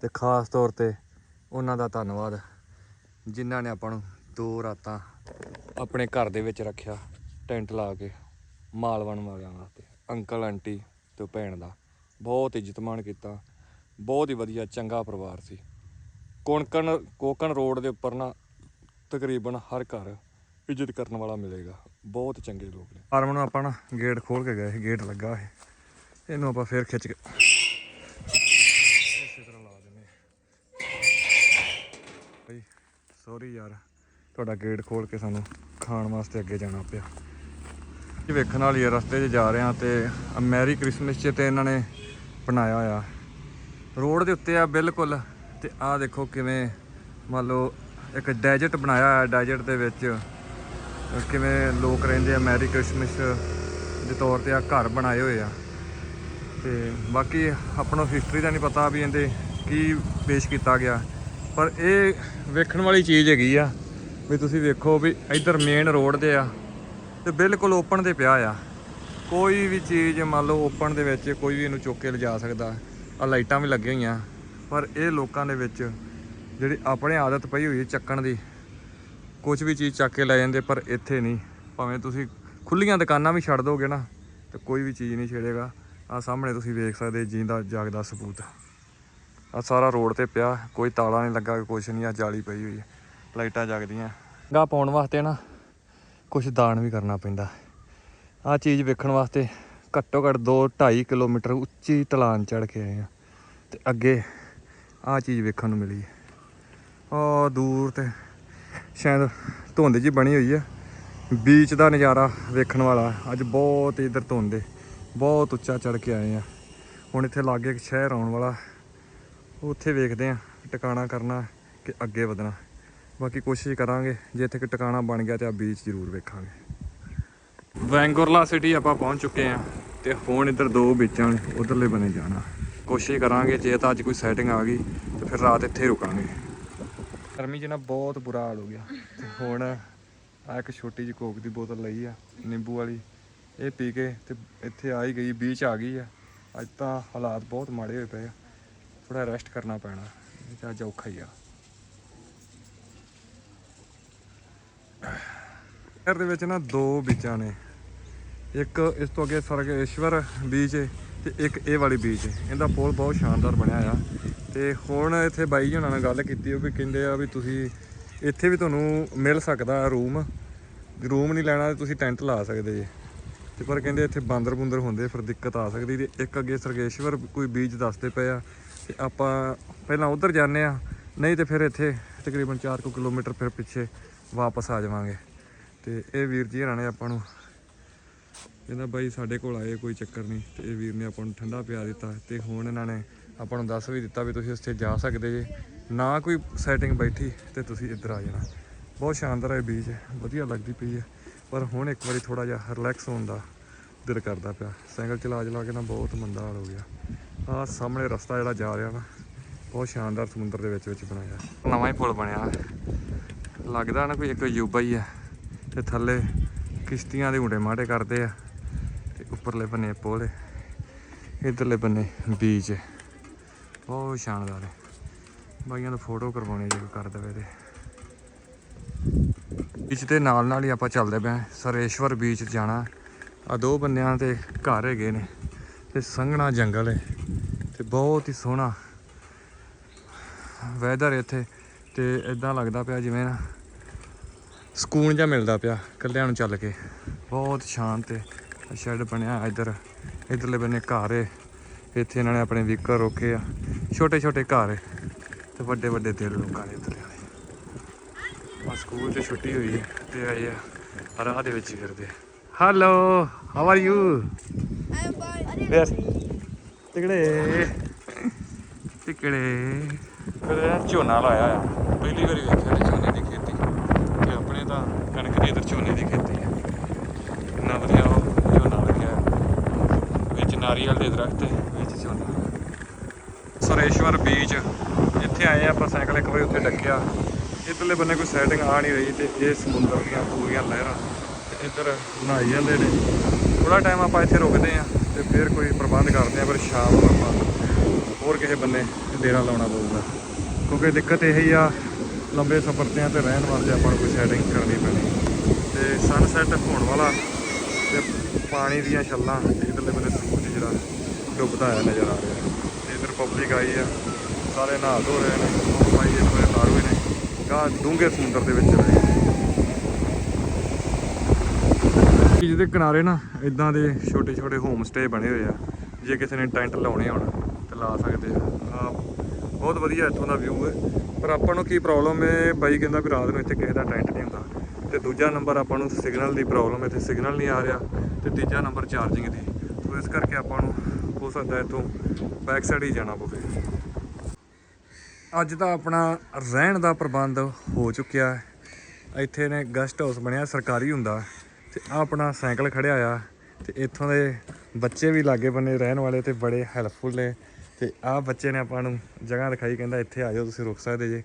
ਤੇ ਖਾਸ ਤੌਰ ਤੇ ਉਹਨਾਂ ਦਾ ਧੰਨਵਾਦ, ਜਿਨ੍ਹਾਂ ਨੇ ਆਪਾਂ ਨੂੰ ਦੋ ਰਾਤਾਂ ਆਪਣੇ ਘਰ ਦੇ ਵਿੱਚ ਰੱਖਿਆ, ਟੈਂਟ ਲਾ ਕੇ ਮਾਲਵਣ ਵਾਲਿਆਂ ਵਾਸਤੇ, ਅੰਕਲ, ਆਂਟੀ ਤੇ ਭੈਣ ਦਾ। ਬਹੁਤ ਇੱਜ਼ਤ ਮਾਣ ਕੀਤਾ, ਬਹੁਤ ਹੀ ਵਧੀਆ, ਚੰਗਾ ਪਰਿਵਾਰ ਸੀ। ਕੋਣਕਣ, ਕੋਕਣ ਰੋਡ ਦੇ ਉੱਪਰ ਨਾ ਤਕਰੀਬਨ ਹਰ ਘਰ ਇੱਜ਼ਤ ਕਰਨ ਵਾਲਾ ਮਿਲੇਗਾ। ਬਹੁਤ ਚੰਗੇ ਲੋਕ ਨੇ। ਆਰਮ ਨੂੰ ਆਪਾਂ ਨਾ ਗੇਟ ਖੋਲ ਕੇ ਗਏ ਗੇਟ ਲੱਗਾ ਹੈ ਇਹਨੂੰ ਆਪਾਂ ਫੇਰ ਖਿੱਚ ਕੇ ਇਸੇ ਤਰ੍ਹਾਂ ਲਾ ਦਿੰਦੇ ਭਾਈ ਸੌਰੀ ਯਾਰ, ਤੁਹਾਡਾ ਗੇਟ ਖੋਲ ਕੇ ਸਾਨੂੰ ਖਾਣ ਵਾਸਤੇ ਅੱਗੇ ਜਾਣਾ ਪਿਆ। ਇਹ ਵੇਖਣ ਵਾਲੀ ਹੈ ਰਸਤੇ 'ਚ ਜਾ ਰਹੇ ਹਾਂ ਤੇ ਮੈਰੀ ਕ੍ਰਿਸਮਸ 'ਚ ਤੇ ਇਹਨਾਂ ਨੇ ਬਣਾਇਆ ਹੋਇਆ। ਰੋਡ ਦੇ ਉੱਤੇ ਆ ਬਿਲਕੁਲ ਤੇ ਆਹ ਦੇਖੋ ਕਿਵੇਂ ਮੰਨ ਲਓ ਇੱਕ ਡੈਜਟ ਬਣਾਇਆ ਹੋਇਆ ਡੈਜਟ ਦੇ ਵਿੱਚ। ਕਿਵੇਂ ਲੋਕ ਰਹਿੰਦੇ ਆ ਮੈਰੀ ਕ੍ਰਿਸਮਸ ਦੇ ਤੌਰ ਤੇ ਆ, ਘਰ ਬਣਾਏ ਹੋਏ ਆ। ਤੇ ਬਾਕੀ ਆਪਣਾ ਹਿਸਟਰੀ ਦਾ ਨਹੀਂ ਪਤਾ ਵੀ ਇਹਦੇ ਕੀ ਪੇਸ਼ ਕੀਤਾ ਗਿਆ। ਪਰ ਇਹ ਵੇਖਣ ਵਾਲੀ ਚੀਜ਼ ਹੈਗੀ ਆ ਵੀ ਤੁਸੀਂ ਵੇਖੋ ਵੀ ਇੱਧਰ ਮੇਨ ਰੋਡ ਤੇ ਆ ਤੇ ਬਿਲਕੁਲ ਓਪਨ ਤੇ ਪਿਆ ਆ। ਕੋਈ ਵੀ ਚੀਜ਼ ਮੰਨ ਲਓ ਓਪਨ ਦੇ ਵਿੱਚ ਕੋਈ ਵੀ ਇਹਨੂੰ ਚੁੱਕ ਕੇ ਲਿਜਾ ਸਕਦਾ। ਆ ਲਾਈਟਾਂ ਵੀ ਲੱਗੀਆਂ ਹੋਈਆਂ। ਪਰ ਇਹ ਲੋਕਾਂ ਦੇ ਵਿੱਚ ਜਿਹੜੀ ਆਪਣੇ ਆਦਤ ਪਈ ਹੋਈ ਹੈ ਚੱਕਣ ਦੀ ਕੁਝ ਵੀ ਚੀਜ਼ ਚੱਕ ਕੇ ਲੈ ਜਾਂਦੇ ਪਰ ਇੱਥੇ ਨਹੀਂ। ਭਾਵੇਂ ਤੁਸੀਂ ਖੁੱਲੀਆਂ ਦੁਕਾਨਾਂ ਵੀ ਛੱਡ ਦੋਗੇ ਨਾ, ਤੇ ਕੋਈ ਵੀ ਚੀਜ਼ ਨਹੀਂ ਛੇੜੇਗਾ। ਆ ਸਾਹਮਣੇ ਤੁਸੀਂ ਵੇਖ ਸਕਦੇ, ਜੀਂਦਾ ਜਾਗਦਾ ਸਬੂਤ। ਆ ਸਾਰਾ ਰੋਡ ਤੇ ਪਿਆ, ਕੋਈ ਤਾਲਾ ਨਹੀਂ ਲੱਗਾ, ਕੁਛ ਨਹੀਂ, ਆ ਜਾਲੀ ਪਈ ਹੋਈ ਹੈ ਲਾਈਟਾਂ ਜਗਦੀਆਂ। ਗਾ ਪਾਉਣ ਵਾਸਤੇ ਨਾ ਕੁਝ ਦਾਨ ਵੀ ਕਰਨਾ ਪੈਂਦਾ। ਆ ਚੀਜ਼ ਵੇਖਣ ਵਾਸਤੇ ਘੱਟੋ ਘੱਟ 2 2.5 ਕਿਲੋਮੀਟਰ ਉੱਚੀ ਢਲਾਨ ਚੜ ਕੇ ਆਏ ਆ। ਤੇ ਅੱਗੇ ਆ ਚੀਜ਼ ਵੇਖਣ ਨੂੰ ਮਿਲੀ ਆ। ਦੂਰ ਤੇ ਸ਼ਾਇਦ ਧੁੰਦ ਜੀ ਬਣੀ ਹੋਈ ਆ। ਬੀਚ ਦਾ ਨਜ਼ਾਰਾ ਵੇਖਣ ਵਾਲਾ, ਅੱਜ ਬਹੁਤ ਇਧਰ ਧੁੰਦ ਬਹੁਤ ਉੱਚਾ ਚੜ ਕੇ ਆਏ ਆ। ਹੁਣ ਇੱਥੇ ਲਾਗੇ ਇੱਕ ਸ਼ਹਿਰ ਆਉਣ ਵਾਲਾ ਉੱਥੇ ਵੇਖਦੇ ਆ ਟਿਕਾਣਾ ਕਰਨਾ ਕਿ ਅੱਗੇ ਵਧਣਾ। ਬਾਕੀ ਕੋਸ਼ਿਸ਼ ਕਰਾਂਗੇ, ਜੇ ਇੱਥੇ ਕਿ ਟਿਕਾਣਾ ਬਣ ਗਿਆ ਤੇ ਆ ਬੀਚ ਜ਼ਰੂਰ ਵੇਖਾਂਗੇ। ਵੈਂਗੁਰਲਾ ਸਿਟੀ ਆਪਾਂ ਪਹੁੰਚ ਚੁੱਕੇ ਆ ਤੇ ਹੁਣ ਇੱਧਰ ਦੋ ਬੀਚਾਂ ਨੇ, ਉਧਰਲੇ ਬਨੇ ਜਾਣਾ। ਕੋਸ਼ਿਸ਼ ਕਰਾਂਗੇ, ਜੇ ਤਾਂ ਅੱਜ ਕੋਈ ਸੈਟਿੰਗ ਆ ਗਈ, ਤੇ ਫਿਰ ਰਾਤ ਇੱਥੇ ਰੁਕਾਂਗੇ। ਗਰਮੀ 'ਚ ਨਾ ਬਹੁਤ ਬੁਰਾ ਹਾਲ ਹੋ ਗਿਆ। ਤੇ ਹੁਣ ਆ ਇੱਕ ਛੋਟੀ ਜਿਹੀ ਕੋਕ ਦੀ ਬੋਤਲ ਲਈ ਆ, ਨਿੰਬੂ ਵਾਲੀ। ਇਹ ਪੀ ਕੇ ਤੇ ਇੱਥੇ ਆ ਹੀ ਗਈ ਬੀਚ ਆ ਗਈ ਆ। ਅੱਜ ਤਾਂ ਹਾਲਾਤ ਬਹੁਤ ਮਾੜੇ ਹੋਏ ਪਏ ਆ। ਥੋੜਾ ਰੈਸਟ ਕਰਨਾ ਪੈਣਾ ਨਹੀਂ ਅੱਜ ਔਖਾ ਹੀ ਆ। ਸ਼ਹਿਰ ਦੇ ਵਿੱਚ ਨਾ ਦੋ ਬੀਚਾਂ ਨੇ। ਇੱਕ ਇਸ ਤੋਂ ਅੱਗੇ ਸਰਗੇਸ਼ਵਰ ਬੀਚ ਹੈ ਤੇ ਇੱਕ ਇਹ ਵਾਲੀ ਬੀਚ ਇਹਦਾ ਪੋਲ ਬਹੁਤ ਸ਼ਾਨਦਾਰ ਬਣਿਆ ਆ। ਤੇ ਹੁਣ ਇੱਥੇ ਬਾਈ ਜੀ ਹੁਣਾਂ ਨਾਲ ਗੱਲ ਕੀਤੀ, ਉਹ ਵੀ ਕਹਿੰਦੇ ਆ ਵੀ ਤੁਸੀਂ ਇੱਥੇ ਵੀ ਤੁਹਾਨੂੰ ਮਿਲ ਸਕਦਾ ਰੂਮ। ਰੂਮ ਨਹੀਂ ਲੈਣਾ ਤੁਸੀਂ ਟੈਂਟ ਲਾ ਸਕਦੇ ਜੇ। ਤੇ ਪਰ ਕਹਿੰਦੇ ਇੱਥੇ ਬਾਂਦਰ ਬੁੰਦਰ ਹੁੰਦੇ, ਫਿਰ ਦਿੱਕਤ ਆ ਸਕਦੀ ਤੇ ਇੱਕ ਅੱਗੇ ਸਰਗੇਸ਼ਵਰ ਕੋਈ ਬੀਚ ਦੱਸਦੇ ਪਏ ਆ। ਤੇ ਆਪਾਂ ਪਹਿਲਾਂ ਉਧਰ ਜਾਂਦੇ ਆ ਨਹੀਂ ਤੇ ਫਿਰ ਇੱਥੇ ਤਕਰੀਬਨ 4 ਕੁ ਕਿਲੋਮੀਟਰ ਫਿਰ ਪਿੱਛੇ ਵਾਪਸ ਆ ਜਾਵਾਂਗੇ। ਤੇ ਇਹ ਵੀਰ ਜੀ ਹਰਾਂ ਨੇ ਆਪਾਂ ਨੂੰ ਕਹਿੰਦਾ ਬਾਈ ਸਾਡੇ ਕੋਲ ਆਏ, ਕੋਈ ਚੱਕਰ ਨਹੀਂ। ਤੇ ਇਹ ਵੀਰ ਨੇ ਆਪਾਂ ਨੂੰ ਠੰਡਾ ਪਿਆ ਦਿੱਤਾ। ਤੇ ਹੁਣ ਇਹਨਾਂ ਨੇ ਆਪਾਂ ਨੂੰ ਦੱਸ ਵੀ ਦਿੱਤਾ ਵੀ ਤੁਸੀਂ ਉੱਥੇ ਜਾ ਸਕਦੇ ਜੇ। ਨਾ ਕੋਈ ਸੈਟਿੰਗ ਬੈਠੀ ਤੇ ਤੁਸੀਂ ਇੱਧਰ ਆ ਜਾਣਾ। ਬਹੁਤ ਸ਼ਾਨਦਾਰ ਹੈ ਬੀਚ ਵਧੀਆ ਲੱਗਦੀ ਪਈ ਹੈ। ਪਰ ਹੁਣ ਇੱਕ ਵਾਰੀ ਥੋੜਾ ਜਿਹਾ ਰਿਲੈਕਸ ਹੋਣ ਦਾ ਦਿਲ ਕਰਦਾ ਪਿਆ। ਸਾਈਕਲ ਚਲਾ ਚਲਾ ਕੇ ਨਾ ਬਹੁਤ ਮੰਦਾ ਹਾਲ ਹੋ ਗਿਆ। ਆਹ ਸਾਹਮਣੇ ਰਸਤਾ ਜਿਹੜਾ ਜਾ ਰਿਹਾ ਨਾ, ਬਹੁਤ ਸ਼ਾਨਦਾਰ ਸਮੁੰਦਰ ਦੇ ਵਿੱਚ ਵਿੱਚ ਬਣਾਇਆ। ਨਵਾਂ ਹੀ ਪੁਲ ਬਣਿਆ। ਲੱਗਦਾ ਨਾ ਕੋਈ ਇੱਕ ਅਜੂਬਾ ਹੀ ਹੈ ਤੇ ਥੱਲੇ ਕਿਸ਼ਤੀਆਂ ਦੇ ਉਂਡੇ ਮਾੜੇ ਕਰਦੇ ਆ, ਤੇ ਉੱਪਰਲੇ ਬੰਨੇ ਪੁਲ ਹੈ ਇਧਰਲੇ ਬੰਨੇ ਬੀਚ। ਬਹੁਤ ਸ਼ਾਨਦਾਰ ਹੈ ਬਾਈਆਂ ਤੋਂ ਫੋਟੋ ਕਰਵਾਉਣੀ ਜੇ ਕਰ ਦੇਵੇ ਤੇ। ਬੀਚ ਦੇ ਨਾਲ ਨਾਲ ਹੀ ਆਪਾਂ ਚੱਲਦੇ ਪਏ ਹਾਂ। ਸਰੇਸ਼ਵਰ ਬੀਚ ਜਾਣਾ। ਆ ਦੋ ਬੰਦਿਆਂ ਤੇ ਘਰ ਹੈਗੇ ਨੇ। ਤੇ ਸੰਘਣਾ ਜੰਗਲ ਹੈ। ਬਹੁਤ ਹੀ ਸੋਹਣਾ ਵੈਦਰ ਇੱਥੇ ਤੇ ਇਦਾਂ ਲੱਗਦਾ ਪਿਆ ਜਿਵੇਂ ਨਾ ਸਕੂਨ ਜਿਹਾ ਮਿਲਦਾ ਪਿਆ ਇਕੱਲਿਆਂ ਨੂੰ ਚੱਲ ਕੇ। ਬਹੁਤ ਸ਼ਾਂਤ ਹੈ ਸ਼ੈਡ ਬਣਿਆ ਇੱਧਰ ਇੱਧਰਲੇ ਬੰਨੇ ਘਰ ਹੈ ਇੱਥੇ ਇਹਨਾਂ ਨੇ ਆਪਣੇ ਵਹੀਕਲ ਰੋਕੇ ਆ ਛੋਟੇ ਛੋਟੇ ਘਰ ਹੈ ਤੇ ਵੱਡੇ ਵੱਡੇ ਦਿਲ ਲੋਕਾਂ ਦੇ ਇੱਧਰਲੇ ਵਾਲੇ। ਆ ਸਕੂਲ ਤੇ ਛੁੱਟੀ ਹੋਈ ਹੈ ਤੇ ਆਏ ਆ ਰਾਹ ਦੇ ਵਿੱਚ ਫਿਰਦੇ hello how are you yes ਟਿਕੜੇ ਟਿਕੜੇ ਫਿਰ ਇਹ ਝੋਨਾ ਲਾਇਆ ਆ। ਪਹਿਲੀ ਵਾਰੀ ਵੇਖਿਆ ਤੇ ਝੋਨੇ ਦੀ ਖੇਤੀ। ਤੇ ਆਪਣੇ ਤਾਂ ਕਣਕ ਦੀ ਇਧਰ ਝੋਨੇ ਦੀ ਖੇਤੀ ਹੈ ਕਿੰਨਾ ਵਧੀਆ ਉਹ ਝੋਨਾ ਲੱਗਿਆ। ਵਿੱਚ ਨਾਰੀਅਲ ਦੇ ਦਰਖਤ ਵਿੱਚ ਝੋਨਾ। ਸੁਰੇਸ਼ਵਰ ਬੀਚ। ਇੱਥੇ ਆਏ ਆਪਾਂ ਸਾਈਕਲ ਇੱਕ ਵਾਰੀ ਉੱਥੇ ਡੱਕਿਆ। ਇੱਧਰਲੇ ਬੰਨੇ ਕੋਈ ਸੈਟਿੰਗ ਆ ਨਹੀਂ ਰਹੀ ਤੇ ਇਹ ਸਮੁੰਦਰ ਦੀਆਂ ਪੂਰੀਆਂ ਲਹਿਰਾਂ। ਤੇ ਇੱਧਰ ਨਹਾਈ ਜਾਂਦੇ ਨੇ। ਥੋੜਾ ਟਾਈਮ ਆਪਾਂ ਇੱਥੇ ਰੁਕਦੇ ਆ ਤੇ ਫਿਰ ਕੋਈ ਪ੍ਰਬੰਧ ਕਰਦੇ ਆ, ਫਿਰ ਸ਼ਾਮ ਨੂੰ ਆਪਾਂ ਹੋਰ ਕਿਸੇ ਬੰਨੇ ਡੇਰਾ ਲਾਉਣਾ ਪਊਗਾ। ਕਿਉਂਕਿ ਦਿੱਕਤ ਇਹ ਹੀ ਆ, ਲੰਬੇ ਸਫ਼ਰ ਤੇ ਆ ਤੇ ਰਹਿਣ ਵਾਸਤੇ ਆਪਾਂ ਨੂੰ ਕੋਈ ਸੈਟਿੰਗ ਕਰਨੀ ਪੈਣੀ। ਤੇ ਸਨਸੈਟ ਹੋਣ ਵਾਲਾ ਤੇ ਪਾਣੀ ਦੀਆਂ ਛੱਲਾਂ ਤੇ ਇੱਧਰਲੇ ਬੰਨੇ ਸੂਰਜ ਜਿਹੜਾ ਡੁੱਬਦਾ ਆਇਆ ਨਜ਼ਰ ਆ ਰਿਹਾ। ਤੇ ਇੱਧਰ ਪਬਲਿਕ ਆਈ ਆ, ਸਾਰੇ ਨਹਾ ਧੋ ਰਹੇ ਨੇ, ਉਹ ਭਾਈ ਇੱਥੇ ਲਾ ਹੋਏ ਨੇ ਗਾਂ ਡੂੰਘੇ ਸਮੁੰਦਰ ਦੇ ਵਿੱਚ ਰਹੇ ਬੀਚ ਦੇ ਕਿਨਾਰੇ ਨਾ ਇਦਾਂ ਦੇ ਛੋਟੇ ਛੋਟੇ ਹੋਮ ਸਟੇ ਬਣੇ ਹੋਏ ਆ। ਜੇ ਕਿਸੇ ਨੇ ਟੈਂਟ ਲਾਉਣੇ ਹੋਣ, ਤੇ ਲਾ ਸਕਦੇ ਆ। ਬਹੁਤ ਵਧੀਆ ਇੱਥੋਂ ਦਾ ਵਿਊ ਹੈ। ਪਰ ਆਪਾਂ ਨੂੰ ਕੀ ਪ੍ਰੋਬਲਮ ਹੈ, ਬਾਈ ਕਹਿੰਦਾ ਵੀ ਰਾਤ ਨੂੰ ਇੱਥੇ ਕਿਸੇ ਦਾ ਟੈਂਟ ਨਹੀਂ ਹੁੰਦਾ। ਤੇ ਦੂਜਾ ਨੰਬਰ ਆਪਾਂ ਨੂੰ ਸਿਗਨਲ ਦੀ ਪ੍ਰੋਬਲਮ ਇੱਥੇ ਸਿਗਨਲ ਨਹੀਂ ਆ ਰਿਹਾ। ਤੇ ਤੀਜਾ ਨੰਬਰ ਚਾਰਜਿੰਗ ਦੀ। ਸੋ ਇਸ ਕਰਕੇ ਆਪਾਂ ਨੂੰ ਹੋ ਸਕਦਾ ਇੱਥੋਂ ਬੈਕ ਸਾਈਡ ਹੀ ਜਾਣਾ ਪਵੇ। ਅੱਜ ਤਾਂ ਆਪਣਾ ਰਹਿਣ ਦਾ ਪ੍ਰਬੰਧ ਹੋ ਚੁੱਕਿਆ ਇੱਥੇ ਨੇ ਗੈਸਟ ਹਾਊਸ ਬਣਿਆ, ਸਰਕਾਰੀ ਹੁੰਦਾ। ਤੇ ਆਹ ਆਪਣਾ ਸਾਈਕਲ ਖੜਿਆ ਆ ਤੇ ਇੱਥੋਂ ਦੇ ਬੱਚੇ ਵੀ ਲਾਗੇ ਬੰਨੇ ਰਹਿਣ ਵਾਲੇ ਤੇ ਬੜੇ ਹੈਲਪਫੁਲ ਨੇ ਤੇ ਆਹ ਬੱਚੇ ਨੇ ਆਪਾਂ ਨੂੰ ਜਗ੍ਹਾ ਦਿਖਾਈ ਕਹਿੰਦਾ ਇੱਥੇ ਆ ਜਾਓ, ਤੁਸੀਂ ਰੁਕ ਸਕਦੇ ਜੇ।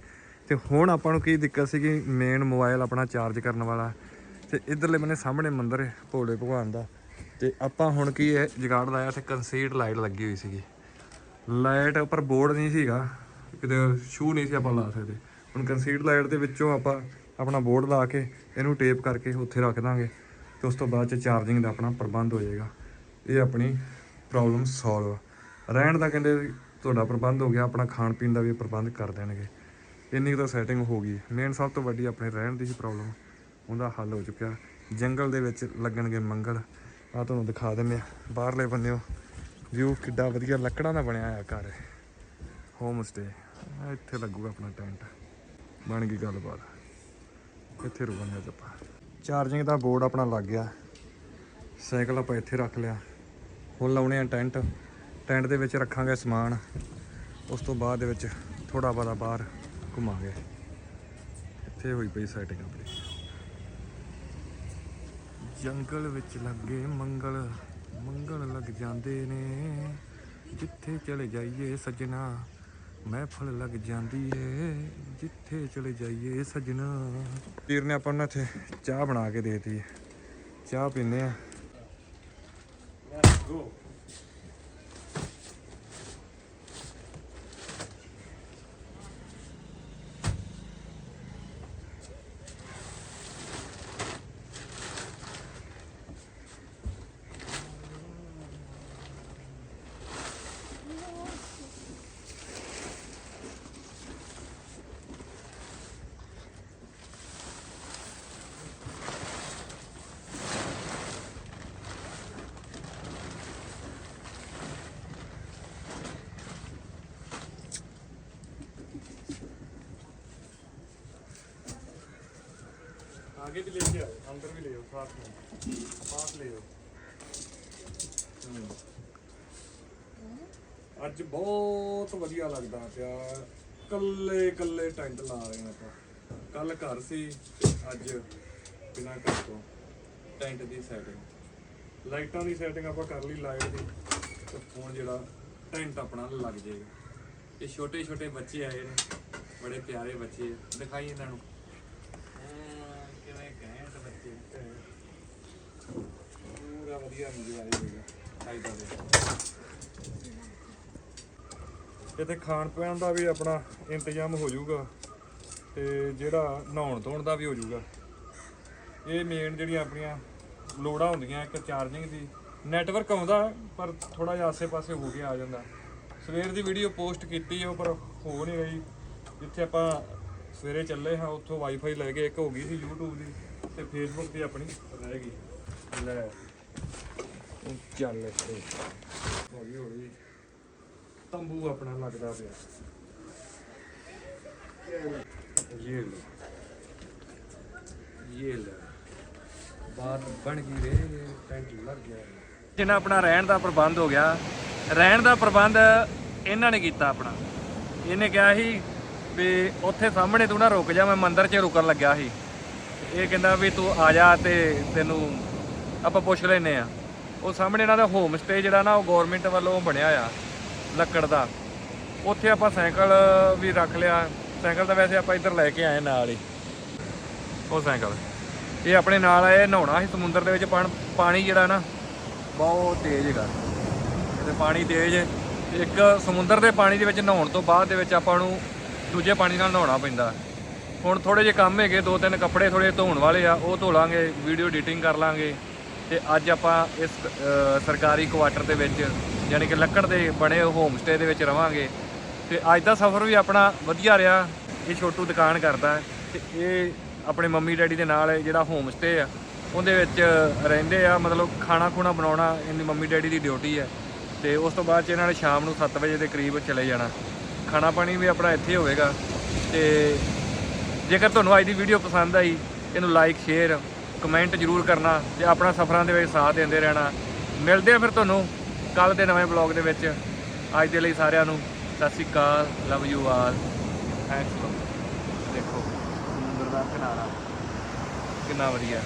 ਤੇ ਹੁਣ ਆਪਾਂ ਨੂੰ ਕੀ ਦਿੱਕਤ ਸੀ ਕਿ ਮੇਨ ਮੋਬਾਈਲ ਆਪਣਾ ਚਾਰਜ ਕਰਨ ਵਾਲਾ। ਤੇ ਇਧਰਲੇ ਬੰਨੇ ਸਾਹਮਣੇ ਮੰਦਿਰ ਹੈ, ਭੋਲੇ ਭਗਵਾਨ ਦਾ। ਤੇ ਆਪਾਂ ਹੁਣ ਕੀ ਇਹ ਜਗਾੜ ਲਾਇਆ, ਤੇ ਕੰਸੀਡ ਲਾਈਟ ਲੱਗੀ ਹੋਈ ਸੀਗੀ। ਲਾਈਟ ਉੱਪਰ ਬੋਰਡ ਨਹੀਂ ਸੀਗਾ, ਕਿਤੇ ਸ਼ੂ ਨਹੀਂ ਸੀ ਆਪਾਂ ਲਾ ਸਕਦੇ। ਹੁਣ ਕੰਸੀਡ ਲਾਈਟ ਦੇ ਵਿੱਚੋਂ ਆਪਾਂ ਆਪਣਾ ਬੋਰਡ ਲਾ ਕੇ ਇਹਨੂੰ ਟੇਪ ਕਰਕੇ ਉੱਥੇ ਰੱਖ ਦਾਂਗੇ। ਤੇ ਉਸ ਤੋਂ ਬਾਅਦ ਚ ਚਾਰਜਿੰਗ ਦਾ ਆਪਣਾ ਪ੍ਰਬੰਧ ਹੋ ਜਾਏਗਾ। ਇਹ ਆਪਣੀ ਪ੍ਰੋਬਲਮ ਸੋਲਵ ਰਹਿਣ ਦਾ ਕਹਿੰਦੇ ਤੁਹਾਡਾ ਪ੍ਰਬੰਧ ਹੋ ਗਿਆ, ਆਪਣਾ ਖਾਣ ਪੀਣ ਦਾ ਵੀ ਪ੍ਰਬੰਧ ਕਰ ਦੇਣਗੇ। ਇੰਨੀ ਕੁ ਤਾਂ ਸੈਟਿੰਗ ਹੋ ਗਈ। ਮੇਨ ਸਭ ਤੋਂ ਵੱਡੀ ਆਪਣੇ ਰਹਿਣ ਦੀ ਹੀ ਪ੍ਰੋਬਲਮ ਉਹਦਾ ਹੱਲ ਹੋ ਚੁੱਕਿਆ। ਜੰਗਲ ਦੇ ਵਿੱਚ ਲੱਗਣਗੇ ਮੰਗਲ। ਆ ਤੁਹਾਨੂੰ ਦਿਖਾ ਦਿੰਦੇ ਆ ਬਾਹਰਲੇ ਬੰਨਿਓ ਵਿਊ ਕਿੱਡਾ ਵਧੀਆ ਲੱਕੜਾਂ ਦਾ ਬਣਿਆ ਹੋਇਆ ਘਰ ਹੋਮ ਸਟੇ ਇੱਥੇ ਲੱਗੂਗਾ ਆਪਣਾ ਟੈਂਟ ਬਣ ਗਈ ਗੱਲਬਾਤ। ਇੱਥੇ ਰੁਕਾਂਗੇ ਅੱਜ ਆਪਾਂ। ਚਾਰਜਿੰਗ ਦਾ ਬੋਰਡ ਆਪਣਾ ਲੱਗ ਗਿਆ। ਸਾਈਕਲ ਆਪਾਂ ਇੱਥੇ ਰੱਖ ਲਿਆ। ਹੁਣ ਲਾਉਣੇ ਆ ਟੈਂਟ। ਟੈਂਟ ਦੇ ਵਿੱਚ ਰੱਖਾਂਗੇ ਸਮਾਨ। ਉਸ ਤੋਂ ਬਾਅਦ ਦੇ ਵਿੱਚ ਥੋੜਾ ਬਹੁਤਾ ਬਾਹਰ ਘੁੰਮਾਂਗੇ। ਇੱਥੇ ਹੋਈ ਪਈ ਸੈਟਿੰਗ ਆਪਣੀ। ਜੰਗਲ ਵਿੱਚ ਲੱਗੇ ਮੰਗਲ। ਮੰਗਲ ਲੱਗ ਜਾਂਦੇ ਨੇ। ਜਿੱਥੇ ਚਲੇ ਜਾਈਏ ਸੱਜਣਾ। ਮਹਿਫਲ ਲੱਗ ਜਾਂਦੀ ਏ ਜਿੱਥੇ ਚਲੇ ਜਾਈਏ ਸੱਜਣਾ। ਵੀਰ ਨੇ ਆਪਾਂ ਨੂੰ ਇੱਥੇ ਚਾਹ ਬਣਾ ਕੇ ਦੇਤੀ ਚਾਹ ਪੀਂਦੇ ਆ। साथ में पास ले आओ ਅੱਜ ਬਹੁਤ ਵਧੀਆ ਲੱਗਦਾ ਪਿਆ ਕੱਲੇ ਕੱਲੇ ਟੈਂਟ ਲਾ ਰਹੇ ਹਾਂ ਆਪਾਂ ਕੱਲ ਘਰ ਸੀ ਤੇ ਅੱਜ ਬਿਨਾਂ ਘਰ ਤੋਂ ਟੈਂਟ ਦੀ ਸੈਟਿੰਗ ਲਾਈਟਾਂ ਦੀ ਸੈਟਿੰਗ ਆਪਾਂ ਕਰ ਲਈ ਲਾਈਟ ਦੀ ਤੇ ਹੁਣ ਜਿਹੜਾ ਟੈਂਟ ਆਪਣਾ ਲੱਗ ਜਾਏਗਾ ਇਹ ਛੋਟੇ ਛੋਟੇ ਬੱਚੇ ਆਏ ਨੇ ਬੜੇ ਪਿਆਰੇ ਬੱਚੇ ਆ। ਦਿਖਾਈ ਇਹਨਾਂ ਨੂੰ ਵਧੀਆ ਇੰਜੋਏ ਹੋਏਗਾ ਚਾਹੀਦਾ ਦੇ ਇੱਥੇ ਖਾਣ ਪੀਣ ਦਾ ਵੀ ਆਪਣਾ ਇੰਤਜ਼ਾਮ ਹੋ ਜਾਊਗਾ ਤੇ ਜਿਹੜਾ ਨਹਾਉਣ ਧੋਣ ਦਾ ਵੀ ਹੋ ਜਾਊਗਾ। ਇਹ ਮੇਨ ਜਿਹੜੀਆਂ ਆਪਣੀਆਂ ਲੋੜਾਂ ਹੁੰਦੀਆਂ, ਇੱਕ ਚਾਰਜਿੰਗ ਦੀ। ਨੈਟਵਰਕ ਆਉਂਦਾ, ਪਰ ਥੋੜਾ ਜਿਹਾ ਆਸੇ-ਪਾਸੇ ਹੋ ਕੇ ਆ ਜਾਂਦਾ। ਸਵੇਰ ਦੀ ਵੀਡੀਓ ਪੋਸਟ ਕੀਤੀ ਉਹ ਪਰ ਹੋ ਨਹੀਂ ਰਹੀ। ਜਿੱਥੇ ਆਪਾਂ ਸਵੇਰੇ ਚੱਲੇ ਹਾਂ, ਉੱਥੋਂ ਵਾਈਫਾਈ ਲੈ ਕੇ ਇੱਕ ਹੋ ਗਈ ਸੀ YouTube ਦੀ, ਤੇ Facebook ਦੀ ਆਪਣੀ ਰਹਿ ਗਈ। ਲੈ। ਚੱਲ ਇੱਥੇ। ਹੌਲੀ ਹੌਲੀ ਤੰਬੂ ਆਪਣਾ ਲੱਗਦਾ ਪਿਆ। ਇਹ ਲੋ। ਇਹ ਲੈ। ਬਾਤ ਬਣ ਗਈ ਰੇ, ਟੈਂਟ ਲੱਗ ਗਿਆ। ਜਿੰਨਾ ਆਪਣਾ ਰਹਿਣ ਦਾ ਪ੍ਰਬੰਧ ਹੋ ਗਿਆ, ਰਹਿਣ ਦਾ ਪ੍ਰਬੰਧ ਇਹਨਾਂ ਨੇ ਕੀਤਾ ਆਪਣਾ। ਇਹਨੇ ਕਿਹਾ ਸੀ ਵੀ ਉੱਥੇ ਸਾਹਮਣੇ ਤੂੰ ਨਾ ਰੁਕ ਜਾ, ਮੈਂ ਮੰਦਿਰ 'ਚ ਰੁਕਣ ਲੱਗਿਆ ਸੀ। ਇਹ ਕਹਿੰਦਾ ਵੀ ਤੂੰ ਆ ਜਾ ਤੇ ਤੈਨੂੰ ਆਪਾਂ ਪੁੱਛ ਲੈਨੇ ਆ। ਉਹ ਸਾਹਮਣੇ ਇਹਨਾਂ ਦਾ ਹੋਮ ਸਟੇ ਜਿਹੜਾ ਨਾ, ਉਹ ਗਵਰਨਮੈਂਟ ਵੱਲੋਂ ਬਣਿਆ ਆ, ਲੱਕੜ ਦਾ। ਉੱਥੇ ਆਪਾਂ ਸਾਈਕਲ ਵੀ ਰੱਖ ਲਿਆ। ਸਾਈਕਲ ਤਾਂ ਵੈਸੇ ਆਪਾਂ ਇੱਧਰ ਲੈ ਕੇ ਆਏ ਨਾਲ ਹੀ। ਉਹ ਸਾਈਕਲ। ਇਹ ਆਪਣੇ ਨਾਲ ਆਏ, ਨਹਾਉਣਾ ਸੀ ਸਮੁੰਦਰ ਦੇ ਵਿੱਚ, ਪਾਣ- ਪਾਣੀ ਜਿਹੜਾ ਨਾ, ਬਹੁਤ ਤੇਜ਼ ਹੈਗਾ। ਤੇ ਪਾਣੀ ਤੇਜ਼। ਇੱਕ ਸਮੁੰਦਰ ਦੇ ਪਾਣੀ ਦੇ ਵਿੱਚ ਨਹਾਉਣ ਤੋਂ ਬਾਅਦ ਦੇ ਵਿੱਚ ਆਪਾਂ ਨੂੰ ਦੂਜੇ ਪਾਣੀ ਨਾਲ ਨਹਾਉਣਾ ਪੈਂਦਾ। ਹੁਣ ਥੋੜੇ ਜਿਹੇ ਕੰਮ ਹੈਗੇ, ਦੋ ਤਿੰਨ ਕੱਪੜੇ ਥੋੜੇ ਧੋਣ ਵਾਲੇ ਆ, ਉਹ ਧੋ ਲਾਂਗੇ ਵੀਡੀਓ ਐਡੀਟਿੰਗ ਕਰ ਲਾਂਗੇ। ਤੇ ਅੱਜ ਆਪਾਂ ਇਸ ਸਰਕਾਰੀ ਕੁਆਟਰ ਦੇ ਵਿੱਚ ਯਾਨੀ ਕਿ ਲੱਕੜ ਦੇ ਬਣੇ ਹੋਮ ਸਟੇ ਦੇ ਵਿੱਚ ਰਵਾਂਗੇ। ਤੇ ਅੱਜ ਦਾ ਸਫ਼ਰ ਵੀ ਆਪਣਾ ਵਧੀਆ ਰਿਹਾ। ਇਹ ਛੋਟੂ ਦੁਕਾਨ ਕਰਦਾ ਹੈ ਤੇ ਇਹ ਆਪਣੇ ਮੰਮੀ ਡੈਡੀ ਦੇ ਨਾਲ ਜਿਹੜਾ ਹੋਮ ਸਟੇ ਆ, ਉਹਦੇ ਵਿੱਚ ਰਹਿੰਦੇ ਆ। ਮਤਲਬ ਖਾਣਾ ਖੁਣਾ ਬਣਾਉਣਾ ਇਹਦੀ ਮੰਮੀ ਡੈਡੀ ਦੀ ਡਿਊਟੀ ਹੈ। ਤੇ ਉਸ ਤੋਂ ਬਾਅਦ ਚ ਇਹਨਾਂ ਨੇ ਸ਼ਾਮ ਨੂੰ 7 ਵਜੇ ਦੇ ਕਰੀਬ ਚਲੇ ਜਾਣਾ। ਖਾਣਾ ਪਾਣੀ ਵੀ ਆਪਣਾ ਇੱਥੇ ਹੋਵੇਗਾ। ਤੇ ਜੇਕਰ ਤੁਹਾਨੂੰ ਅੱਜ ਦੀ ਵੀਡੀਓ ਪਸੰਦ ਆਈ, ਇਹਨੂੰ ਲਾਈਕ ਸ਼ੇਅਰ ਕਮੈਂਟ ਜਰੂਰ ਕਰਨਾ ਤੇ ਆਪਣਾ ਸਫ਼ਰਾਂ ਦੇ ਵਿੱਚ ਸਾਥ ਦਿੰਦੇ ਰਹਿਣਾ। ਮਿਲਦੇ ਆ ਫਿਰ ਤੁਹਾਨੂੰ ਕੱਲ ਦੇ ਨਵੇਂ ਬਲੌਗ ਦੇ ਵਿੱਚ। ਅੱਜ ਦੇ ਲਈ ਸਾਰਿਆਂ ਨੂੰ ਸਤਿ ਸ਼੍ਰੀ ਅਕਾਲ, ਲਵ ਯੂ ਆਲ। ਥੈਂਕਸ ਦੇਖੋ ਸਮੁੰਦਰ ਦਾ ਕਿਨਾਰਾ ਕਿੰਨਾ ਵਧੀਆ।